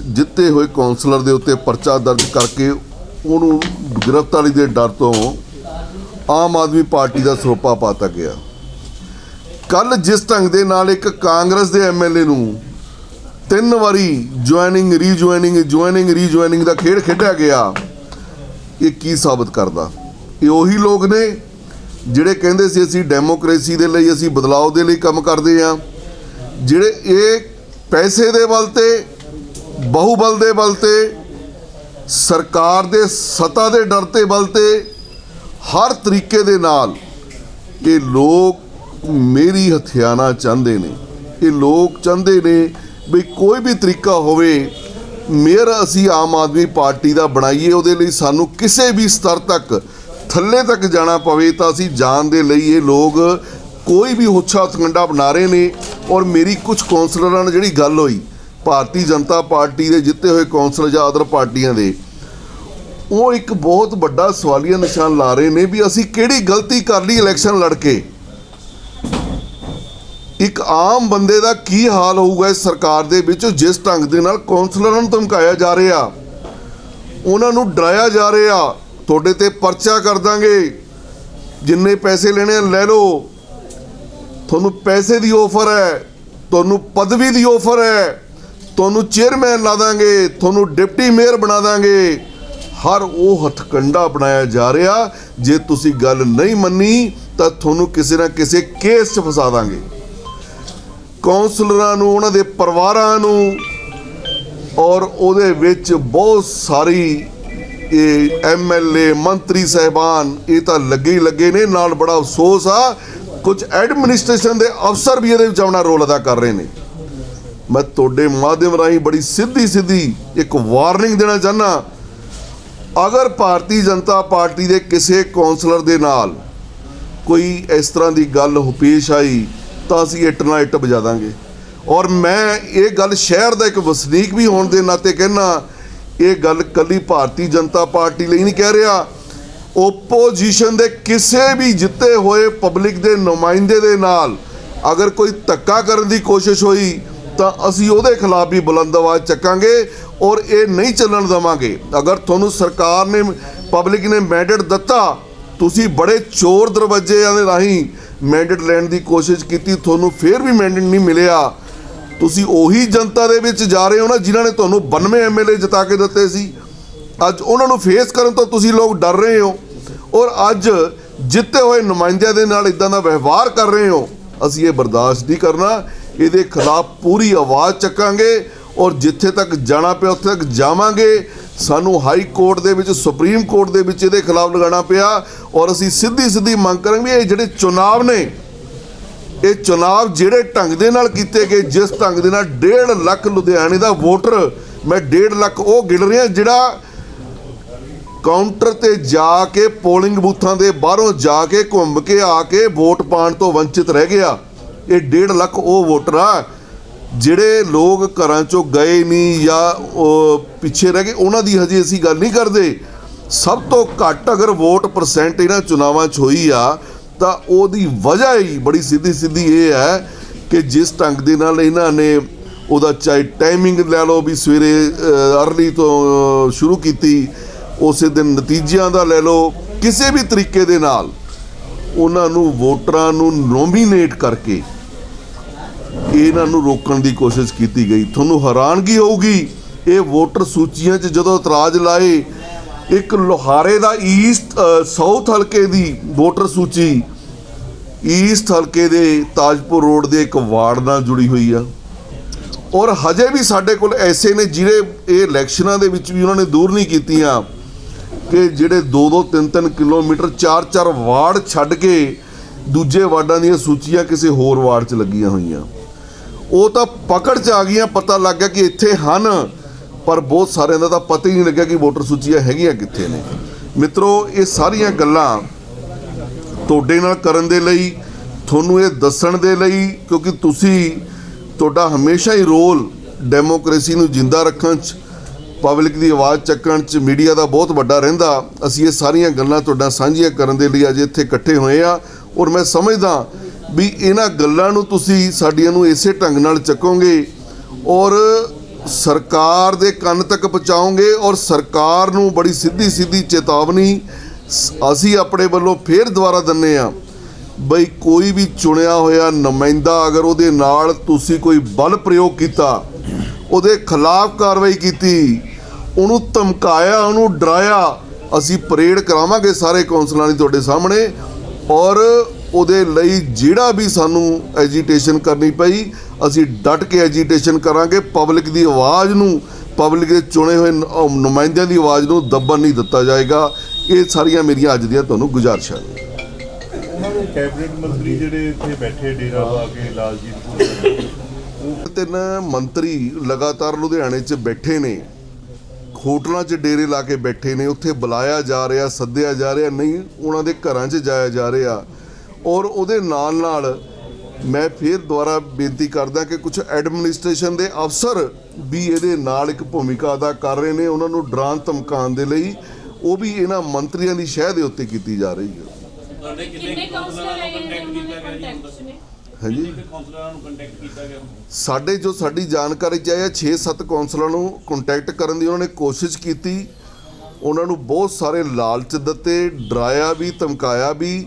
ਜਿੱਤੇ ਹੋਏ ਕੌਂਸਲਰ ਦੇ ਉੱਤੇ ਪਰਚਾ ਦਰਜ ਕਰਕੇ ਉਹਨੂੰ ਗ੍ਰਿਫਤਾਰੀ ਦੇ ਡਰ ਤੋਂ ਆਮ ਆਦਮੀ ਪਾਰਟੀ ਦਾ ਸਰੋਪਾ ਪਾਤਾ ਗਿਆ। ਕੱਲ ਜਿਸ ਢੰਗ ਦੇ ਨਾਲ ਇੱਕ ਕਾਂਗਰਸ ਦੇ ਐਮਐਲਏ ਨੂੰ ਤਿੰਨ ਵਾਰੀ ਜੁਆਇਨਿੰਗ ਰੀਜੁਆਇਨਿੰਗ ਜੁਆਇਨਿੰਗ ਰੀਜੁਆਇਨਿੰਗ ਦਾ ਖੇਡ ਖੇਡਿਆ ਗਿਆ। ਇਹ ਕੀ ਸਾਬਤ ਕਰਦਾ? ਇਹ ਉਹੀ ਲੋਕ ਨੇ ਜਿਹੜੇ ਕਹਿੰਦੇ ਸੀ, ਅਸੀਂ ਡੈਮੋਕ੍ਰੇਸੀ ਦੇ ਲਈ, ਅਸੀਂ ਬਦਲਾਅ ਦੇ ਲਈ ਕੰਮ ਕਰਦੇ ਹਾਂ। ਜਿਹੜੇ ਇਹ ਪੈਸੇ ਦੇ ਬਲ ਤੇ ਬਹੁਬਲ ਦੇ ਬਲ ਤੇ, ਸਰਕਾਰ ਦੇ ਸੱਤਾ ਦੇ ਡਰ ਤੇ ਬਲ ਤੇ, ਹਰ ਤਰੀਕੇ ਦੇ ਨਾਲ ਇਹ ਲੋਕ ਮੇਰੀ ਹਥਿਆਣਾ ਚਾਹੁੰਦੇ ਨੇ। ਇਹ ਲੋਕ ਚਾਹੁੰਦੇ ਨੇ ਵੀ ਕੋਈ ਵੀ ਤਰੀਕਾ ਹੋਵੇ, ਮੇਅਰ ਅਸੀਂ ਆਮ ਆਦਮੀ ਪਾਰਟੀ ਦਾ ਬਣਾਈਏ, ਉਹਦੇ ਲਈ ਸਾਨੂੰ ਕਿਸੇ ਵੀ ਸਤਰ ਤੱਕ ਥੱਲੇ ਤੱਕ ਜਾਣਾ ਪਵੇ ਤਾਂ ਅਸੀਂ ਜਾਣ ਦੇ ਲਈ ਇਹ ਲੋਕ ਕੋਈ ਵੀ ਹੋਛਾ ਤਕੰਡਾ ਬਣਾ ਰਹੇ ਨੇ। ਔਰ ਮੇਰੀ ਕੁਝ ਕੌਂਸਲਰਾਂ ਨਾਲ ਜਿਹੜੀ ਗੱਲ ਹੋਈ, ਭਾਰਤੀ ਜਨਤਾ ਪਾਰਟੀ ਦੇ ਜਿੱਤੇ ਹੋਏ ਕੌਂਸਲਰ ਜਾਂ ਅਦਰ ਪਾਰਟੀਆਂ ਦੇ, ਉਹ ਇੱਕ ਬਹੁਤ ਵੱਡਾ ਸਵਾਲੀਆ ਨਿਸ਼ਾਨ ਲਾ ਰਹੇ ਨੇ ਵੀ ਅਸੀਂ ਕਿਹੜੀ ਗਲਤੀ ਕਰ ਲਈ ਇਲੈਕਸ਼ਨ ਲੜ ਕੇ। ਇੱਕ ਆਮ ਬੰਦੇ ਦਾ ਕੀ ਹਾਲ ਹੋਊਗਾ ਇਸ ਸਰਕਾਰ ਦੇ ਵਿੱਚ ਜਿਸ ਢੰਗ ਦੇ ਨਾਲ ਕੌਂਸਲਰਾਂ ਨੂੰ ਧਮਕਾਇਆ ਜਾ ਰਿਹਾ? ਉਹਨਾਂ ਨੂੰ ਡਰਾਇਆ ਜਾ ਰਿਹਾ। ਤੁਹਾਡੇ ਤੇ ਪਰਚਾ ਕਰ ਦਾਂਗੇ। ਜਿੰਨੇ ਪੈਸੇ ਲੈਣੇ ਆ, ਲੈ ਲਓ। ਤੁਹਾਨੂੰ ਪੈਸੇ ਦੀ ਆਫਰ ਹੈ। ਤੁਹਾਨੂੰ ਪਦਵੀ ਦੀ ਆਫਰ ਹੈ। ਤੁਹਾਨੂੰ ਚੇਅਰਮੈਨ ਲਾ ਦਾਂਗੇ। ਤੁਹਾਨੂੰ ਡਿਪਟੀ ਮੇਅਰ ਬਣਾ ਦਾਂਗੇ। ਹਰ ਉਹ ਹਥਕੰਡਾ ਬਣਾਇਆ ਜਾ ਰਿਹਾ। ਜੇ ਤੁਸੀਂ ਗੱਲ ਨਹੀਂ ਮੰਨੀ, ਤਾਂ ਤੁਹਾਨੂੰ ਕਿਸੇ ਨਾ ਕਿਸੇ ਕੇਸ 'ਚ ਫਸਾ ਦਾਂਗੇ। ਕਾਉਂਸਲਰਾਂ ਨੂੰ, ਉਹਨਾਂ ਦੇ ਪਰਿਵਾਰਾਂ ਨੂੰ ਔਰ ਉਹਦੇ ਵਿੱਚ ਬਹੁਤ ਸਾਰੀ ਇਹ ਐਮਐਲਏ ਮੰਤਰੀ ਸਹਿਬਾਨ, ਇਹ ਤਾਂ ਲੱਗੇ ਹੀ ਲੱਗੇ ਨੇ, ਨਾਲ ਬੜਾ ਅਫਸੋਸ ਆ। ਕੁਝ ਐਡਮਿਨਿਸਟ੍ਰੇਸ਼ਨ ਦੇ ਅਫਸਰ ਵੀ ਇਹਦੇ ਵਿੱਚ ਆਪਣਾ ਰੋਲ ਅਦਾ ਕਰ ਰਹੇ ਨੇ। ਮੈਂ ਤੁਹਾਡੇ ਮਾਧਿਅਮ ਰਾਹੀਂ ਬੜੀ ਸਿੱਧੀ ਸਿੱਧੀ ਇੱਕ ਵਾਰਨਿੰਗ ਦੇਣਾ ਚਾਹਨਾ ਅਗਰ ਭਾਰਤੀ ਜਨਤਾ ਪਾਰਟੀ ਦੇ ਕਿਸੇ ਕਾਉਂਸਲਰ ਦੇ ਨਾਲ ਕੋਈ ਇਸ ਤਰ੍ਹਾਂ ਦੀ ਗੱਲ ਹੋ ਪੇਸ਼ ਆਈ ਤਾਂ ਅਸੀਂ ਇੱਟ ਨਾਲ ਇੱਟ ਵਜਾ ਦਾਂਗੇ। ਔਰ ਮੈਂ ਇਹ ਗੱਲ ਸ਼ਹਿਰ ਦਾ ਇੱਕ ਵਸਨੀਕ ਵੀ ਹੋਣ ਦੇ ਨਾਤੇ ਕਹਿਣਾ ਇਹ ਗੱਲ ਕੱਲੀ ਭਾਰਤੀ ਜਨਤਾ ਪਾਰਟੀ ਲਈ ਨਹੀਂ ਕਹਿ ਰਿਹਾ। ਓਪੋਜੀਸ਼ਨ ਦੇ ਕਿਸੇ ਵੀ ਜਿੱਤੇ ਹੋਏ ਪਬਲਿਕ ਦੇ ਨੁਮਾਇੰਦੇ ਦੇ ਨਾਲ ਅਗਰ ਕੋਈ ਧੱਕਾ ਕਰਨ ਦੀ ਕੋਸ਼ਿਸ਼ ਹੋਈ, ਤਾਂ ਅਸੀਂ ਉਹਦੇ ਖਿਲਾਫ ਵੀ ਬੁਲੰਦ ਆਵਾਜ਼ ਚੱਕਾਂਗੇ ਔਰ ਇਹ ਨਹੀਂ ਚੱਲਣ ਦੇਵਾਂਗੇ। ਅਗਰ ਤੁਹਾਨੂੰ ਸਰਕਾਰ ਨੇ ਪਬਲਿਕ ਨੇ ਮੈਂਡੇਟ ਦਿੱਤਾ, ਤੁਸੀਂ ਬੜੇ ਚੋਰ ਦਰਵਾਜ਼ਿਆਂ ਦੇ ਰਾਹੀਂ ਮੈਂਡੇਟ ਲੈਣ ਦੀ ਕੋਸ਼ਿਸ਼ ਕੀਤੀ, ਤੁਹਾਨੂੰ ਫੇਰ ਵੀ ਮੈਂਡੇਟ ਨਹੀਂ ਮਿਲਿਆ। ਤੁਸੀਂ ਉਹੀ ਜਨਤਾ ਦੇ ਵਿੱਚ ਜਾ ਰਹੇ ਹੋ ਨਾ, ਜਿਨ੍ਹਾਂ ਨੇ ਤੁਹਾਨੂੰ 92 ਐਮਐਲਏ ਜਿਤਾ ਕੇ ਦਿੱਤੇ ਸੀ। ਅੱਜ ਉਹਨਾਂ ਨੂੰ ਫੇਸ ਕਰਨ ਤੋਂ ਤੁਸੀਂ ਲੋਕ ਡਰ ਰਹੇ ਹੋ। ਔਰ ਅੱਜ ਜਿੱਤੇ ਹੋਏ ਨੁਮਾਇੰਦਿਆਂ ਦੇ ਨਾਲ ਇਦਾਂ ਦਾ ਵਿਵਹਾਰ ਕਰ ਰਹੇ ਹੋ, ਅਸੀਂ ਇਹ ਬਰਦਾਸ਼ਤ ਨਹੀਂ ਕਰਨਾ। ਇਹਦੇ ਖਿਲਾਫ ਪੂਰੀ ਆਵਾਜ਼ ਚੱਕਾਂਗੇ ਔਰ ਜਿੱਥੇ ਤੱਕ ਜਾਣਾ ਪਿਆ, ਉੱਥੇ ਤੱਕ ਜਾਵਾਂਗੇ। ਸਾਨੂੰ ਹਾਈ ਕੋਰਟ ਦੇ ਵਿੱਚ, ਸੁਪਰੀਮ ਕੋਰਟ ਦੇ ਵਿੱਚ ਇਹਦੇ ਖਿਲਾਫ ਲਗਾਉਣਾ ਪਿਆ ਔਰ ਅਸੀਂ ਸਿੱਧੀ ਸਿੱਧੀ ਮੰਗ ਕਰਾਂਗੇ ਵੀ ਇਹ ਜਿਹੜੇ ਚੁਣਾਵ ਨੇ, ਇਹ ਚੁਣਾਵ ਜਿਹੜੇ ਢੰਗ ਦੇ ਨਾਲ ਕੀਤੇ ਗਏ, ਜਿਸ ਢੰਗ ਦੇ ਨਾਲ 1.5 ਲੱਖ ਲੁਧਿਆਣੇ ਦਾ ਵੋਟਰ, ਮੈਂ 1.5 ਲੱਖ ਉਹ ਗਿਣ ਰਿਹਾ ਜਿਹੜਾ ਕਾਊਂਟਰ ਤੇ ਜਾ ਕੇ, ਪੋਲਿੰਗ ਬੂਥਾਂ ਦੇ ਬਾਹਰੋਂ ਜਾ ਕੇ, ਘੁੰਮ ਕੇ ਆ ਕੇ ਵੋਟ ਪਾਣ ਤੋਂ ਵੰਚਿਤ ਰਹਿ ਗਿਆ। ਇਹ 1.5 ਲੱਖ ਉਹ ਵੋਟਰ ਆ ਜਿਹੜੇ ਲੋਕ ਘਰਾਂ ਚੋਂ ਗਏ ਨਹੀਂ ਜਾਂ ਪਿੱਛੇ ਰਹਿ ਗਏ, ਉਹਨਾਂ ਦੀ ਹਜੇ ਅਸੀਂ ਗੱਲ ਨਹੀਂ ਕਰਦੇ। ਸਭ ਤੋਂ ਘੱਟ ਅਗਰ ਵੋਟ ਪਰਸੈਂਟ ਇਹਨਾਂ ਚੁਣਾਵਾਂ 'ਚ ਹੋਈ ਆ, ਤਾਂ ਉਹਦੀ ਵਜ੍ਹਾ ਹੀ ਬੜੀ ਸਿੱਧੀ ਸਿੱਧੀ ਇਹ ਹੈ ਕਿ ਜਿਸ ਢੰਗ ਦੇ ਨਾਲ ਇਹਨਾਂ ਨੇ ਉਹਦਾ ਚਾਹੇ ਟਾਈਮਿੰਗ ਲੈ ਲਓ ਵੀ ਸਵੇਰੇ ਅਰਲੀ ਤੋਂ ਸ਼ੁਰੂ ਕੀਤੀ, ਉਸੇ ਦਿਨ ਨਤੀਜਿਆਂ ਦਾ ਲੈ ਲਓ, ਕਿਸੇ ਵੀ ਤਰੀਕੇ ਦੇ ਨਾਲ ਉਹਨਾਂ ਨੂੰ ਵੋਟਰਾਂ ਨੂੰ ਨੋਮੀਨੇਟ ਕਰਕੇ ਇਹਨਾਂ ਨੂੰ ਰੋਕਣ ਦੀ ਕੋਸ਼ਿਸ਼ ਕੀਤੀ ਗਈ। ਤੁਹਾਨੂੰ ਹੈਰਾਨਗੀ ਹੋਊਗੀ? ਇਹ ਵੋਟਰ ਸੂਚੀਆਂ 'ਚ ਜਦੋਂ ਇਤਰਾਜ਼ ਲਾਏ, ਇੱਕ ਲੋਹਾਰੇ ਦਾ ਈਸਟ ਸਾਊਥ ਹਲਕੇ ਦੀ ਵੋਟਰ ਸੂਚੀ ਈਸਟ ਹਲਕੇ ਦੇ ਤਾਜਪੁਰ ਰੋਡ ਦੇ ਇੱਕ ਵਾਰਡ ਨਾਲ ਜੁੜੀ ਹੋਈ ਆ। ਔਰ ਹਜੇ ਵੀ ਸਾਡੇ ਕੋਲ ਐਸੇ ਨੇ ਜਿਹੜੇ ਇਹ ਇਲੈਕਸ਼ਨਾਂ ਦੇ ਵਿੱਚ ਵੀ ਉਹਨਾਂ ਨੇ ਦੂਰ ਨਹੀਂ ਕੀਤੀਆਂ ਕਿ ਜਿਹੜੇ 2-2 3-3 ਕਿਲੋਮੀਟਰ 4-4 ਵਾਰਡ ਛੱਡ ਕੇ ਦੂਜੇ ਵਾਰਡਾਂ ਦੀਆਂ ਸੂਚੀਆਂ ਕਿਸੇ ਹੋਰ ਵਾਰਡ 'ਚ ਲੱਗੀਆਂ ਹੋਈਆਂ। ਉਹ ਤਾਂ ਪਕੜ 'ਚ ਆ ਗਈਆਂ, ਪਤਾ ਲੱਗ ਗਿਆ ਕਿ ਇੱਥੇ ਹਨ, ਪਰ ਬਹੁਤ ਸਾਰਿਆਂ ਦਾ ਤਾਂ ਪਤਾ ਹੀ ਨਹੀਂ ਲੱਗਿਆ ਕਿ ਵੋਟਰ ਸੂਚੀਆਂ ਹੈਗੀਆਂ ਕਿੱਥੇ ਨੇ। ਮਿੱਤਰੋ, ਇਹ ਸਾਰੀਆਂ ਗੱਲਾਂ ਤੁਹਾਡੇ ਨਾਲ ਕਰਨ ਦੇ ਲਈ, ਤੁਹਾਨੂੰ ਇਹ ਦੱਸਣ ਦੇ ਲਈ, ਕਿਉਂਕਿ ਤੁਸੀਂ ਤੁਹਾਡਾ ਹਮੇਸ਼ਾ ਹੀ ਰੋਲ ਡੈਮੋਕ੍ਰੇਸੀ ਨੂੰ ਜਿੰਦਾ ਰੱਖਣ 'ਚ, ਪਬਲਿਕ ਦੀ ਆਵਾਜ਼ ਚੱਕਣ 'ਚ, ਮੀਡੀਆ ਦਾ ਬਹੁਤ ਵੱਡਾ ਰਹਿੰਦਾ। ਅਸੀਂ ਇਹ ਸਾਰੀਆਂ ਗੱਲਾਂ ਤੁਹਾਡਾ ਸਾਂਝੀਆਂ ਕਰਨ ਦੇ ਲਈ ਅੱਜ ਇੱਥੇ ਇਕੱਠੇ ਹੋਏ ਆ ਔਰ ਮੈਂ ਸਮਝਦਾ ਵੀ ਇਹਨਾਂ ਗੱਲਾਂ ਨੂੰ ਤੁਸੀਂ ਸਾਡੀਆਂ ਨੂੰ ਇਸੇ ਢੰਗ ਨਾਲ ਚੱਕੋਗੇ ਔਰ ਸਰਕਾਰ ਦੇ ਕੰਨ ਤੱਕ ਪਹੁੰਚਾਓਗੇ ਔਰ ਸਰਕਾਰ ਨੂੰ ਬੜੀ ਸਿੱਧੀ ਸਿੱਧੀ ਚੇਤਾਵਨੀ ਸ- ਅਸੀਂ ਆਪਣੇ ਵੱਲੋਂ ਫੇਰ ਦੁਬਾਰਾ ਦਿੰਨੇ ਆ ਬਈ ਕੋਈ ਵੀ ਚੁਣਿਆ ਹੋਇਆ ਨੁਮਾਇੰਦਾ ਅਗਰ ਉਹਦੇ ਨਾਲ ਤੁਸੀਂ ਕੋਈ ਬਲ ਪ੍ਰਯੋਗ ਕੀਤਾ, ਉਹਦੇ ਖਿਲਾਫ ਕਾਰਵਾਈ ਕੀਤੀ, ਉਹਨੂੰ ਧਮਕਾਇਆ, ਉਹਨੂੰ ਡਰਾਇਆ, ਅਸੀਂ ਪਰੇਡ ਕਰਾਵਾਂਗੇ ਸਾਰੇ ਕੌਂਸਲਾਂ ਦੀ ਤੁਹਾਡੇ ਸਾਹਮਣੇ ਔਰ ਉਹਦੇ ਲਈ ਜਿਹੜਾ ਵੀ ਸਾਨੂੰ ਐਜੀਟੇਸ਼ਨ ਕਰਨੀ ਪਈ ਅਸੀਂ ਡਟ ਕੇ ਐਜੀਟੇਸ਼ਨ ਕਰਾਂਗੇ। ਪਬਲਿਕ ਦੀ ਆਵਾਜ਼ ਨੂੰ ਪਬਲਿਕ ਦੇ ਚੁਣੇ ਹੋਏ ਨੁਮਾਇੰਦਿਆਂ ਦੀ ਆਵਾਜ਼ ਨੂੰ ਦੱਬਣ ਨਹੀਂ ਦਿੱਤਾ ਜਾਏਗਾ। ਇਹ ਸਾਰੀਆਂ ਮੇਰੀਆਂ ਅੱਜ ਦੀਆਂ ਤੁਹਾਨੂੰ ਗੁਜ਼ਾਰਿਸ਼ਾਂ ਨੇ। ਉਹਨਾਂ ਨੂੰ ਕੈਬਨਿਟ ਮੰਤਰੀ ਜਿਹੜੇ ਇੱਥੇ ਬੈਠੇ ਡੇਰਾ ਪਾ ਕੇ ਲਾਲਜੀਤ ਤਿੰਨ ਮੰਤਰੀ ਲਗਾਤਾਰ ਲੁਧਿਆਣੇ 'ਚ ਬੈਠੇ ਨੇ। ਹੋਟਲਾਂ 'ਚ ਡੇਰੇ ਲਾ ਕੇ ਬੈਠੇ ਨੇ। ਉੱਥੇ ਬੁਲਾਇਆ ਜਾ ਰਿਹਾ ਸੱਦਿਆ ਜਾ ਰਿਹਾ। ਨਹੀਂ ਉਹਨਾਂ ਦੇ ਘਰਾਂ 'ਚ ਜਾਇਆ ਜਾ ਰਿਹਾ। ਔਰ ਉਹਦੇ ਨਾਲ ਨਾਲ ਮੈਂ ਫਿਰ ਦੁਬਾਰਾ ਬੇਨਤੀ ਕਰਦਾ ਕਿ ਕੁਝ ਐਡਮਿਨਿਸਟ੍ਰੇਸ਼ਨ ਦੇ ਅਫਸਰ ਵੀ ਇਹਦੇ ਨਾਲ ਇੱਕ ਭੂਮਿਕਾ ਅਦਾ ਕਰ ਰਹੇ ਨੇ ਉਹਨਾਂ ਨੂੰ ਡਰਾਨ ਧਮਕਾਉਣ ਦੇ ਲਈ। ਉਹ ਵੀ ਇਹਨਾਂ ਮੰਤਰੀਆਂ ਦੀ ਸ਼ਹਿ ਦੇ ਉੱਤੇ ਕੀਤੀ ਜਾ ਰਹੀ ਹੈ। ਤੁਹਾਡੇ ਕਿੰਨੇ ਕਾਉਂਸਲਰ ਹੈਗੇ ਨੇ ਉਹਨਾਂ ਦੇ ਕੰਟੈਕਟ ਨੇ? ਹਾਂਜੀ। ਕਿੰਨੇ ਕਾਉਂਸਲਰਾਂ ਨੂੰ ਕੰਟੈਕਟ ਕੀਤਾ ਗਿਆ? ਸਾਡੇ ਜੋ ਸਾਡੀ ਜਾਣਕਾਰੀ ਚ ਆਇਆ 6-7 ਕੌਂਸਲਰਾਂ ਨੂੰ ਕੰਟੈਕਟ ਕਰਨ ਦੀ ਉਹਨਾਂ ਨੇ ਕੋਸ਼ਿਸ਼ ਕੀਤੀ। ਉਹਨਾਂ ਨੂੰ ਬਹੁਤ ਸਾਰੇ ਲਾਲਚ ਦਿੱਤੇ ਡਰਾਇਆ ਵੀ ਧਮਕਾਇਆ ਵੀ।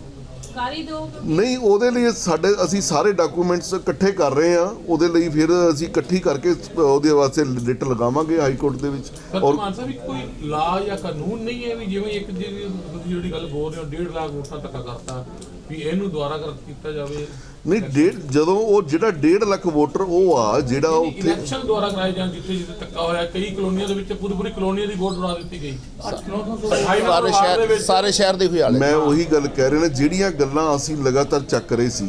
ਦਿਓ ਕਿਉਂਕਿ ਨਹੀਂ ਉਹਦੇ ਲਈ ਸਾਡੇ ਅਸੀਂ ਸਾਰੇ ਡਾਕੂਮੈਂਟਸ ਇਕੱਠੇ ਕਰ ਰਹੇ ਹਾਂ। ਉਹਦੇ ਲਈ ਫਿਰ ਅਸੀਂ ਇਕੱਠੀ ਕਰਕੇ ਉਹਦੇ ਵਾਸਤੇ ਲਿਟ ਲਗਾਵਾਂਗੇ ਹਾਈ ਕੋਰਟ ਦੇ ਵਿੱਚ। ਔਰ ਮਾਨ ਸਾਹਿਬ ਇੱਕ ਕੋਈ ਲਾ ਜਾਂ ਕਾਨੂੰਨ ਨਹੀਂ ਹੈ ਵੀ ਜਿਵੇਂ ਇੱਕ ਜਿਹੜੀ ਤੁਸੀਂ ਜਿਹੜੀ ਗੱਲ ਬੋਲ ਰਹੇ ਹੋ 1.5 ਲੱਖ ਵੋਟਾਂ ਧੱਕਾ ਕਰਤਾ ਵੀ ਇਹਨੂੰ ਦੁਬਾਰਾ ਕਰ ਕੀਤਾ ਜਾਵੇ। ਨਹੀਂ ਡੇਢ ਜਦੋਂ ਉਹ ਜਿਹੜਾ 1.5 ਲੱਖ ਵੋਟਰ ਉਹ ਆ ਜਿਹੜਾ ਉੱਥੇ ਇਲੈਕਸ਼ਨ ਦੁਆਰਾ ਕਰਾਏ ਜਾਣ ਜਿੱਥੇ ਜਿੱਥੇ ਧੱਕਾ ਹੋਇਆ ਕਈ ਕਲੋਨੀਆਂ ਦੇ ਵਿੱਚ ਪੂਰੀ ਪੂਰੀ ਕਲੋਨੀਆਂ ਦੀ ਵੋਟ ਉਡਾ ਦਿੱਤੀ ਗਈ। ਸਾਰੇ ਸ਼ਹਿਰ ਸਾਰੇ ਸ਼ਹਿਰ ਦੇ ਹੋਈ ਹਾਲ ਮੈਂ ਉਹੀ ਗੱਲ ਕਹਿ ਰਿਹਾ ਨਾ ਜਿਹੜੀਆਂ ਗੱਲਾਂ ਅਸੀਂ ਲਗਾਤਾਰ ਚੱਕ ਰਹੇ ਸੀ